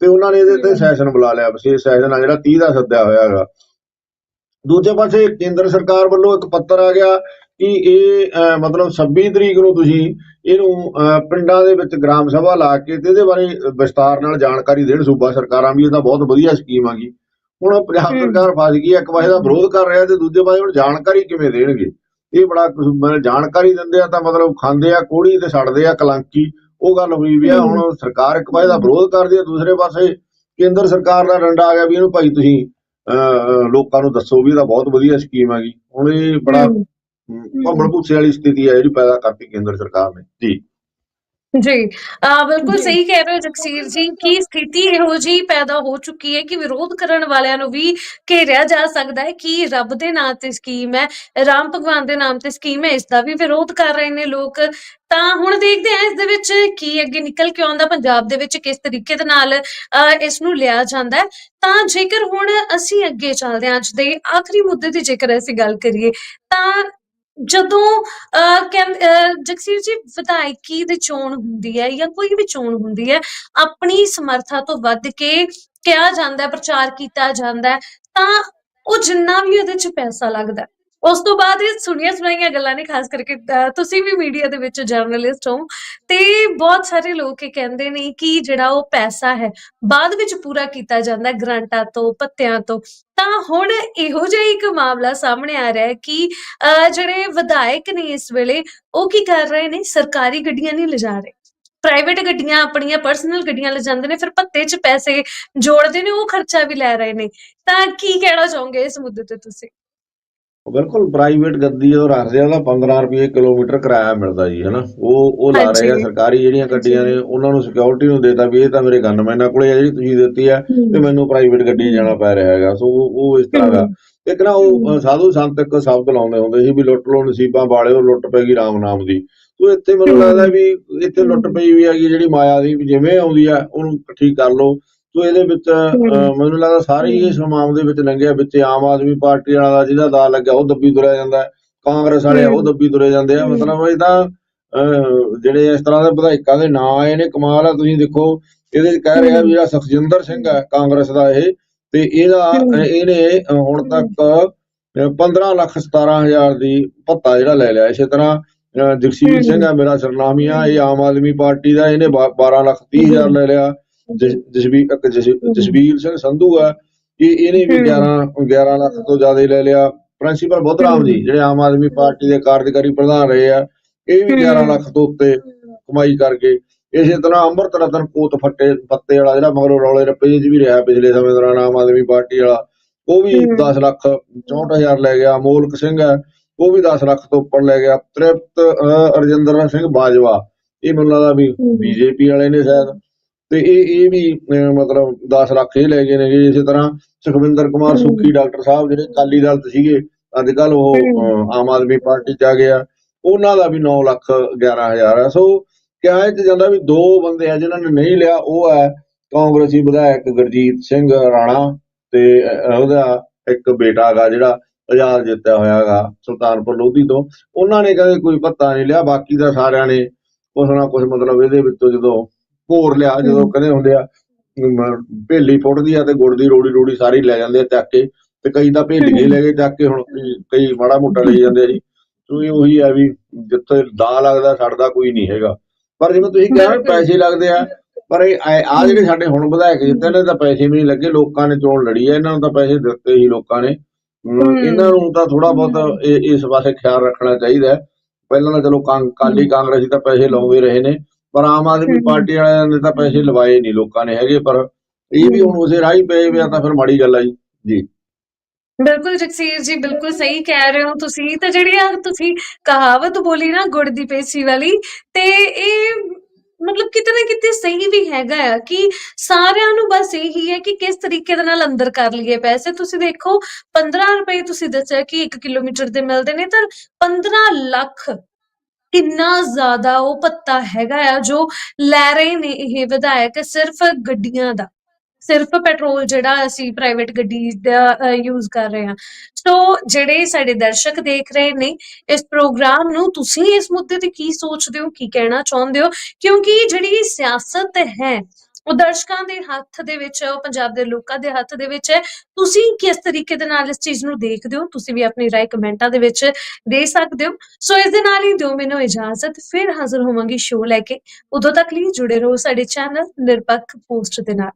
ਤੇ ਉਹਨਾਂ ਨੇ ਇਹਦੇ ਤੇ ਸੈਸ਼ਨ ਬੁਲਾ ਲਿਆ। ਵਿਸ਼ੇਸ਼ ਸੈਸ਼ਨ ਆ ਜਿਹੜਾ 30 ਦਾ ਸੱਦਿਆ ਹੋਇਆ ਹੈਗਾ। ਦੂਜੇ ਪਾਸੇ ਕੇਂਦਰ ਸਰਕਾਰ ਵੱਲੋਂ ਇੱਕ ਪੱਤਰ ਆ ਗਿਆ ਕਿ ਇਹ ਮਤਲਬ 26 ਤਰੀਕ ਨੂੰ ਤੁਸੀਂ ਇਹਨੂੰ ਪਿੰਡਾਂ ਦੇ ਵਿੱਚ ਗ੍ਰਾਮ ਸਭਾ ਲਾ ਕੇ ਤੇ ਇਹਦੇ ਬਾਰੇ ਵਿਸਤਾਰ ਨਾਲ ਜਾਣਕਾਰੀ ਦੇਣ ਸੂਬਾ ਸਰਕਾਰਾਂ ਵੀ ਇਹ ਤਾਂ ਬਹੁਤ ਵਧੀਆ ਸਕੀਮ ਆ ਗਈ। ਹੁਣ ਪੰਜਾਬ। ਸਰਕਾਰ ਫਸ ਗਈ ਹੈ, ਇੱਕ ਪਾਸੇ ਦਾ ਵਿਰੋਧ ਕਰ ਰਿਹਾ ਤੇ ਦੂਜੇ ਪਾਸੇ ਹੁਣ ਜਾਣਕਾਰੀ ਕਿਵੇਂ ਦੇਣਗੇ? ਇਹ ਬੜਾ ਜਾਣਕਾਰੀ ਦਿੰਦੇ ਆ ਤਾਂ ਮਤਲਬ ਖਾਂਦੇ ਆ ਕੋੜੀ ਤੇ ਛੱਡਦੇ ਆ ਕਲੰਕੀ। ਉਹ ਗੱਲ ਹੋਈ ਵੀ ਆ ਹੁਣ ਸਰਕਾਰ ਇੱਕ ਪਾਸੇ ਦਾ ਵਿਰੋਧ ਕਰਦੀ ਆ ਦੂਸਰੇ ਪਾਸੇ ਕੇਂਦਰ ਸਰਕਾਰ ਦਾ ਡੰਡਾ ਆ ਗਿਆ ਵੀ ਇਹਨੂੰ ਭਾਈ ਤੁਸੀਂ ਲੋਕਾਂ ਨੂੰ ਦੱਸੋ ਵੀ ਇਹਦਾ ਬਹੁਤ ਵਧੀਆ ਸਕੀਮ ਹੈਗੀ। ਹੁਣ ਇਹ ਬੜਾ ਹੂੰ। ਭੰਬਲ ਭੂਸੇ ਵਾਲੀ ਸਥਿਤੀ ਹੈ ਜਿਹੜੀ ਪੈਦਾ ਕਰਤੀ ਕੇਂਦਰ ਸਰਕਾਰ ਨੇ। ਜੀ। ਜੀ। ਬਿਲਕੁਲ ਜੀ। ਸਹੀ ਕਹਿ ਰਹੇ ਹੋ ਜਗਸੀਰ ਜੀ ਕਿ ਸਥਿਤੀ ਇਹੋ ਜਿਹੀ ਪੈਦਾ ਹੋ ਚੁੱਕੀ ਹੈ ਕਿ ਵਿਰੋਧ ਕਰਨ ਵਾਲਿਆਂ ਨੂੰ ਵੀ ਘੇਰਿਆ ਜਾ ਸਕਦਾ ਹੈ ਕਿ ਰੱਬ ਦੇ ਨਾਂ ਤੇ ਸਕੀਮ ਹੈ ਰਾਮ ਭਗਵਾਨ ਦੇ ਨਾਮ ਤੇ ਸਕੀਮ ਹੈ ਇਸ ਦਾ ਵੀ ਵਿਰੋਧ ਕਰ ਰਹੇ ਨੇ ਲੋਕ। ਤਾਂ ਹੁਣ ਦੇਖਦੇ ਹਾਂ ਇਸ ਦੇ ਵਿੱਚ ਕੀ ਅੱਗੇ ਨਿਕਲ ਕੇ ਆਉਂਦਾ ਪੰਜਾਬ ਦੇ ਵਿੱਚ ਕਿਸ ਤਰੀਕੇ ਦੇ ਨਾਲ ਅਹ, ਇਸ ਨੂੰ ਲਿਆ ਜਾਂਦਾ ਹੈ। ਤਾਂ ਜੇਕਰ ਹੁਣ ਅਸੀਂ ਅੱਗੇ ਚੱਲਦੇ ਹਾਂ ਅੱਜ ਦੇ ਆਖਰੀ ਮੁੱਦੇ ਦੀ ਜੇਕਰ ਅਸੀਂ ਗੱਲ ਕਰੀਏ ਤਾਂ ਜਦੋਂ ਅਹ ਕਹਿੰ- ਅਹ ਜਗਸੀਰ ਜੀ ਵਿਧਾਇਕੀ ਦੀ ਚੋਣ ਹੁੰਦੀ ਹੈ ਜਾਂ ਕੋਈ ਵੀ ਚੋਣ ਹੁੰਦੀ ਹੈ ਆਪਣੀ ਸਮਰੱਥਾ ਤੋਂ ਵੱਧ ਕੇ ਕਿਹਾ ਜਾਂਦਾ ਪ੍ਰਚਾਰ ਕੀਤਾ ਜਾਂਦਾ ਤਾਂ ਉਹ ਜਿੰਨਾ ਵੀ ਉਹਦੇ ਚ ਪੈਸਾ ਲੱਗਦਾ ਉਸ ਤੋਂ ਬਾਅਦ ਇਹ ਸੁਣੀਆਂ ਸੁਣਾਈਆਂ ਗੱਲਾਂ ਨੇ, ਖਾਸ ਕਰਕੇ ਤੁਸੀਂ ਵੀ ਮੀਡੀਆ ਦੇ ਵਿੱਚ ਜਰਨਲਿਸਟ ਹੋ, ਤੇ ਬਹੁਤ ਸਾਰੇ ਲੋਕ ਇਹ ਕਹਿੰਦੇ ਨੇ ਕਿ ਜਿਹੜਾ ਉਹ ਪੈਸਾ ਹੈ, ਬਾਅਦ ਵਿੱਚ ਪੂਰਾ ਕੀਤਾ ਜਾਂਦਾ ਹੈ ਗ੍ਰਾਂਟਾਂ ਤੋਂ ਪੱਤਿਆਂ ਤੋਂ। ਤਾਂ ਹੁਣ ਇਹੋ ਜਿਹਾ ਇੱਕ ਮਾਮਲਾ ਸਾਹਮਣੇ ਆ ਰਿਹਾ ਹੈ ਕਿ, ਅਹ, ਜਿਹੜੇ ਵਿਧਾਇਕ ਨੇ ਇਸ ਵੇਲੇ, ਉਹ ਕੀ ਕਰ ਰਹੇ ਨੇ? ਸਰਕਾਰੀ ਗੱਡੀਆਂ ਨਹੀਂ ਲਿਜਾ ਰਹੇ। ਪ੍ਰਾਈਵੇਟ ਗੱਡੀਆਂ ਆਪਣੀਆਂ ਪਰਸਨਲ ਗੱਡੀਆਂ ਲਿਜਾਂਦੇ ਨੇ, ਫਿਰ ਭੱਤੇ 'ਚ ਪੈਸੇ ਜੋੜਦੇ ਨੇ, ਉਹ ਖਰਚਾ ਵੀ ਲੈ ਰਹੇ ਨੇ। ਤਾਂ ਕੀ ਕਹਿਣਾ ਚਾਹੋਗੇ ਇਸ ਮੁੱਦੇ ਤੇ ਤੁਸੀਂ? ਬਿਲਕੁਲ ਪ੍ਰਾਈਵੇਟ ਗੱਡੀ ਜਦੋਂ ਰੱਖਦੇ ਆ ਉਹਦਾ 15 ਰੁਪਏ ਕਿਲੋਮੀਟਰ ਕਿਰਾਇਆ ਮਿਲਦਾ ਜੀ ਹਨਾ? ਉਹ ਉਹ ਲਾ ਰਹੇ ਆ। ਸਰਕਾਰੀ ਜਿਹੜੀਆਂ ਗੱਡੀਆਂ ਨੇ ਉਹਨਾਂ ਨੂੰ ਸਿਕਿਉਰਿਟੀ ਨੂੰ ਦੇਤਾ ਵੀ ਇਹ ਤਾਂ ਮੇਰੇ ਗਨਮੈਨਾਂ ਕੋਲੇ ਆ ਜਿਹੜੀ ਤੁਸੀਂ ਦਿੱਤੀ ਆ ਤੇ ਮੈਨੂੰ ਪ੍ਰਾਈਵੇਟ ਗੱਡੀ ਜਾਣਾ ਪੈ ਰਿਹਾ ਹੈਗਾ। ਸੋ ਉਹ ਉਹ ਇਸ ਤਰ੍ਹਾਂ ਦਾ। ਇੱਕ ਨਾ ਉਹ ਸਾਧੂ ਸੰਤ ਇੱਕ ਸ਼ਬਦ ਲਾਉਂਦੇ ਹੁੰਦੇ ਸੀ ਵੀ ਲੁੱਟ ਲੋ ਨਸੀਬਾਂ ਵਾਲਿਓ ਲੁੱਟ ਪੈਗੀ ਰਾਮ ਨਾਮ ਦੀ। ਸੋ ਇੱਥੇ ਮੈਨੂੰ। ਲੱਗਦਾ ਵੀ ਇੱਥੇ ਲੁੱਟ ਪਈ ਵੀ ਹੈਗੀ ਜਿਹੜੀ ਮਾਇਆ ਦੀ ਜਿਵੇਂ ਆਉਂਦੀ ਆ ਉਹਨੂੰ ਠੀਕ ਕਰ ਲਓ। ਸੋ ਇਹਦੇ ਵਿੱਚ ਮੈਨੂੰ ਲੱਗਦਾ ਸਾਰੇ ਹੀ ਇਸ ਮਾਮਲੇ ਦੇ ਵਿੱਚ ਲੰਘਿਆ ਵਿੱਚ ਆਮ ਆਦਮੀ ਪਾਰਟੀ ਵਾਲਾ ਦਾ ਜਿਹਦਾ ਦਾ ਲੱਗਿਆ ਉਹ ਦੱਬੀ ਤੁਰਿਆ ਜਾਂਦਾ। ਕਾਂਗਰਸ ਵਾਲੇ ਆ, ਉਹ। ਦੱਬੀ ਤੁਰੇ ਜਾਂਦੇ ਆ। ਮਤਲਬ ਇਹ ਤਾਂ ਜਿਹੜੇ ਇਸ ਤਰ੍ਹਾਂ ਦੇ ਵਿਧਾਇਕਾਂ ਦੇ ਨਾਂ ਆਏ ਨੇ ਕਮਾਲ ਆ ਤੁਸੀਂ ਦੇਖੋ ਇਹਦੇ ਚ ਕਹਿ ਰਿਹਾ ਵੀ ਜਿਹੜਾ ਸੁਖਜਿੰਦਰ ਸਿੰਘ ਹੈ ਕਾਂਗਰਸ ਦਾ ਇਹ ਤੇ ਇਹਦਾ ਇਹਨੇ ਹੁਣ ਤੱਕ ਅ, 15 ਲੱਖ 17 ਹਜ਼ਾਰ ਦੀ ਭੱਤਾ ਜਿਹੜਾ ਲੈ ਲਿਆ ਇਸੇ ਤਰ੍ਹਾਂ ਜਗਸੀਰ। ਸਿੰਘ ਹੈ ਮੇਰਾ ਸਰਨਾਮੀ ਆ ਇਹ ਆਮ ਆਦਮੀ ਪਾਰਟੀ ਦਾ ਇਹਨੇ ਬਾ- 12 ਲੱਖ 30 ਹਜ਼ਾਰ ਲੈ ਲਿਆ ਜਸ- ਜਸਵੀਰ ਸਿੰਘ ਸੰਧੂ ਆ ਇਹ ਇਹਨੇ ਵੀ ਹਮ। 11 11 ਲੱਖ ਤੋਂ ਜ਼ਿਆਦਾ ਲੈ ਲਿਆ ਪ੍ਰਿੰਸੀਪਲ ਬੁੱਧਰਾਮ ਜੀ ਜਿਹੜੇ ਆਮ ਆਦਮੀ ਪਾਰਟੀ ਦੇ ਕਾਰਜਕਾਰੀ ਪ੍ਰਧਾਨ ਰਹੇ ਆ ਇਹ ਵੀ 11 ਹਮ। ਲੱਖ ਤੋਂ ਉੱਤੇ ਕਮਾਈ ਕਰਕੇ ਇਸੇ ਤਰ੍ਹਾਂ ਅੰਮ੍ਰਿਤ ਰਤਨ ਕੋਤ ਫੱਟੇ ਫੱਤੇ ਵਾਲਾ ਜਿਹੜਾ ਮਗਰੋਂ ਰੌਲੇ ਰੱਪੇ 'ਚ ਵੀ ਰਿਹਾ ਪਿਛਲੇ ਸਮੇਂ ਦੌਰਾਨ ਆਮ ਆਦਮੀ ਪਾਰਟੀ ਵਾਲਾ ਉਹ ਵੀ ਹਮ। 10 ਲੱਖ 64000 ਲੈ ਗਿਆ ਮੋਲਕ ਸਿੰਘ ਹੈ ਉਹ ਵੀ 10 ਲੱਖ ਤੋਂ ਉੱਪਰ ਲੈ ਗਿਆ ਤ੍ਰਿਪਤ ਅ, ਰਜਿੰਦਰ ਸਿੰਘ ਬਾਜਵਾ ਇਹ ਮੈਨੂੰ ਲੱਗਦਾ ਵੀ। ਬੀਜੇਪੀ ਵਾਲੇ ਨੇ ਸ਼ਾਇਦ ਤੇ ਇਹ ਇਹ ਵੀ ਮਤਲਬ 10 ਲੱਖ ਇਹ ਲੈ ਗਏ ਨੇ ਜੀ ਇਸੇ ਤਰ੍ਹਾਂ ਸੁਖਵਿੰਦਰ ਕੁਮਾਰ। ਸੁੱਖੀ ਡਾਕਟਰ ਸਾਹਿਬ ਜਿਹੜੇ ਅਕਾਲੀ ਦਲ ਤੋਂ ਸੀਗੇ ਅੱਜ ਕੱਲ ਉਹ ਆਮ ਆਦਮੀ ਪਾਰਟੀ ਚ ਆ ਗਏ ਆ ਉਹਨਾਂ ਦਾ ਵੀ 9 ਲੱਖ 11000 ਹੈ। ਸੋ ਕਿਹਾ ਇਹ ਜਾਂਦਾ ਵੀ ਦੋ ਬੰਦੇ ਆ ਜਿਨ੍ਹਾਂ ਨੇ ਨਹੀਂ ਲਿਆ ਉਹ ਹੈ ਕਾਂਗਰਸੀ ਵਿਧਾਇਕ ਗੁਰਜੀਤ ਸਿੰਘ ਰਾਣਾ ਤੇ ਉਹਦਾ ਇੱਕ ਬੇਟਾ ਹੈਗਾ ਜਿਹੜਾ ਆਜ਼ਾਦ ਜਿੱਤਿਆ ਹੋਇਆ ਹੈਗਾ ਸੁਲਤਾਨਪੁਰ ਲੋਧੀ ਤੋਂ। ਉਹਨਾਂ ਨੇ ਕਦੇ ਕੋਈ ਪੱਤਾ ਨਹੀਂ ਲਿਆ ਬਾਕੀ ਦਾ ਸਾਰਿਆਂ ਨੇ ਕੁਛ ਨਾ ਕੁਛ ਮਤਲਬ ਇਹਦੇ ਵਿੱਚੋਂ ਜਦੋਂ ਭੋਰ ਲਿਆ ਜਦੋਂ। ਕਹਿੰਦੇ ਹੁੰਦੇ ਆ ਭੇਲੀ ਫੁੱਟਦੀ ਆ ਤੇ ਗੁੜ ਦੀ ਰੋੜੀ ਰੋੜੀ ਸਾਰੀ ਲੈ ਜਾਂਦੇ ਆ ਚੱਕ ਕੇ ਤੇ ਕਈ ਤਾਂ ਭੇਲੀ ਹੀ ਲੈ ਕੇ ਚੱਕ ਕੇ ਹੁਣ ਕਈ- ਮਾੜਾ ਮੋਟਾ ਲਈ ਜਾਂਦੇ ਆ ਜੀ ਸੋ ਇਹ ਉਹੀ ਆ ਵੀ ਜਿੱਥੇ ਦਾ ਲੱਗਦਾ ਛੱਡਦਾ ਕੋਈ ਨਹੀਂ ਹੈਗਾ ਪਰ ਜਿਵੇਂ ਤੁਸੀਂ ਕਿਹਾ ਵੀ ਬਿਲਕੁਲ। ਪੈਸੇ ਲੱਗਦੇ ਆ ਪਰ ਇਹ ਆ ਜਿਹੜੇ ਸਾਡੇ ਹੁਣ ਵਿਧਾਇਕ ਜਿੱਤੇ ਨੇ ਤਾਂ ਪੈਸੇ ਵੀ ਨਹੀਂ ਲੱਗੇ ਲੋਕਾਂ ਨੇ ਚੋਣ ਲੜੀ ਆ ਇਹਨਾਂ ਨੂੰ ਤਾਂ ਪੈਸੇ ਦਿੱਤੇ ਹੀ ਲੋਕਾਂ ਨੇ। ਇਹਨਾਂ ਨੂੰ ਤਾਂ ਥੋੜਾ ਬਹੁਤ ਇਸ ਪਾਸੇ ਖਿਆਲ ਰੱਖਣਾ ਚਾਹੀਦਾ ਹੈ ਪਹਿਲਾਂ ਤਾਂ ਚਲੋ ਕਾਂਗਰਸੀ ਤਾਂ ਪੈਸੇ ਲਾਉਂਦੇ ਰਹੇ ਨੇ ਪਰ ਆਮ ਆਦਮੀ। ਪਾਰਟੀ ਵਾਲਿਆਂ ਨੇ ਤਾਂ ਪੈਸੇ ਲਵਾਏ ਨਹੀਂ ਲੋਕਾਂ ਨੇ ਹੈਗੇ ਪਰ ਇਹ ਵੀ ਹੁਣ ਉਸੇ ਰਾਹ ਪਏ ਵੇ ਆ ਤਾਂ ਫਿਰ ਮਾੜੀ ਗੱਲ ਆ ਜੀ। ਜੀ। ਬਿਲਕੁਲ ਜਗਸੀਰ ਜੀ ਬਿਲਕੁਲ ਸਹੀ ਕਹਿ ਰਹੇ ਹੋ ਤੁਸੀਂ। ਤੇ ਜਿਹੜੀ ਆ ਤੁਸੀਂ ਕਹਾਵਤ ਬੋਲੀ ਨਾ ਗੁੜ ਦੀ ਪੇਸੀ ਵਾਲੀ ਤੇ ਇਹ ਮਤਲਬ ਕਿਤੇ ਨਾ ਕਿਤੇ ਸਹੀ ਵੀ ਹੈਗਾ ਆ ਕਿ ਸਾਰਿਆਂ ਨੂੰ ਬਸ ਇਹੀ ਹੈ ਕਿ ਕਿਸ ਤਰੀਕੇ ਦੇ ਨਾਲ ਅੰਦਰ ਕਰ ਲਈਏ ਪੈਸੇ। ਤੁਸੀਂ ਦੇਖੋ 15 ਰੁਪਏ ਤੁਸੀਂ ਦੱਸਿਆ ਕਿ 1 ਕਿਲੋਮੀਟਰ ਦੇ ਮਿਲਦੇ ਨੇ ਤਾਂ 15 ਲੱਖ ਕਿੰਨਾ ਜ਼ਿਆਦਾ ਉਹ ਪੱਤਾ ਹੈਗਾ ਆ ਜੋ ਲੈ ਰਹੇ ਨੇ ਇਹ ਵਿਧਾਇਕ ਸਿਰਫ ਗੱਡੀਆਂ ਦਾ। ਸਿਰਫ ਪੈਟਰੋਲ ਜਿਹੜਾ ਅਸੀਂ ਪ੍ਰਾਈਵੇਟ ਗੱਡੀ ਦਾ ਯੂਜ਼ ਕਰ ਰਹੇ ਹਾਂ। ਸੋ ਜਿਹੜੇ ਸਾਡੇ ਦਰਸ਼ਕ ਦੇਖ ਰਹੇ ਨੇ, ਇਸ ਪ੍ਰੋਗਰਾਮ ਨੂੰ ਤੁਸੀਂ ਇਸ ਮੁੱਦੇ ਤੇ ਕੀ ਸੋਚਦੇ ਹੋ, ਕੀ ਕਹਿਣਾ ਚਾਹੁੰਦੇ ਹੋ? ਕਿਉਂਕਿ ਜਿਹੜੀ ਸਿਆਸਤ ਹੈ ਉਹ ਦਰਸ਼ਕਾਂ ਦੇ ਹੱਥ ਦੇ ਵਿੱਚ ਹੈ, ਉਹ ਪੰਜਾਬ ਦੇ ਲੋਕਾਂ ਦੇ ਹੱਥ ਦੇ ਵਿੱਚ ਹੈ। ਤੁਸੀਂ ਕਿਸ ਤਰੀਕੇ ਦੇ ਨਾਲ ਇਸ ਚੀਜ਼ ਨੂੰ ਦੇਖਦੇ ਹੋ? ਤੁਸੀਂ ਵੀ ਆਪਣੀ ਰਾਏ ਕਮੈਂਟਾਂ ਦੇ ਵਿੱਚ ਦੇ ਸਕਦੇ ਹੋ। ਸੋ ਇਸ ਦੇ ਨਾਲ ਹੀ ਦਿਓ ਮੈਨੂੰ ਇਜਾਜ਼ਤ। ਫਿਰ ਹਾਜ਼ਰ ਹੋਵਾਂਗੀ ਸ਼ੋਅ ਲੈ ਕੇ। ਉਦੋਂ ਤੱਕ ਲਈ ਜੁੜੇ ਰਹੋ ਸਾਡੇ ਚੈਨਲ ਨਿਰਪੱਖ ਪੋਸਟ ਦੇ ਨਾਲ।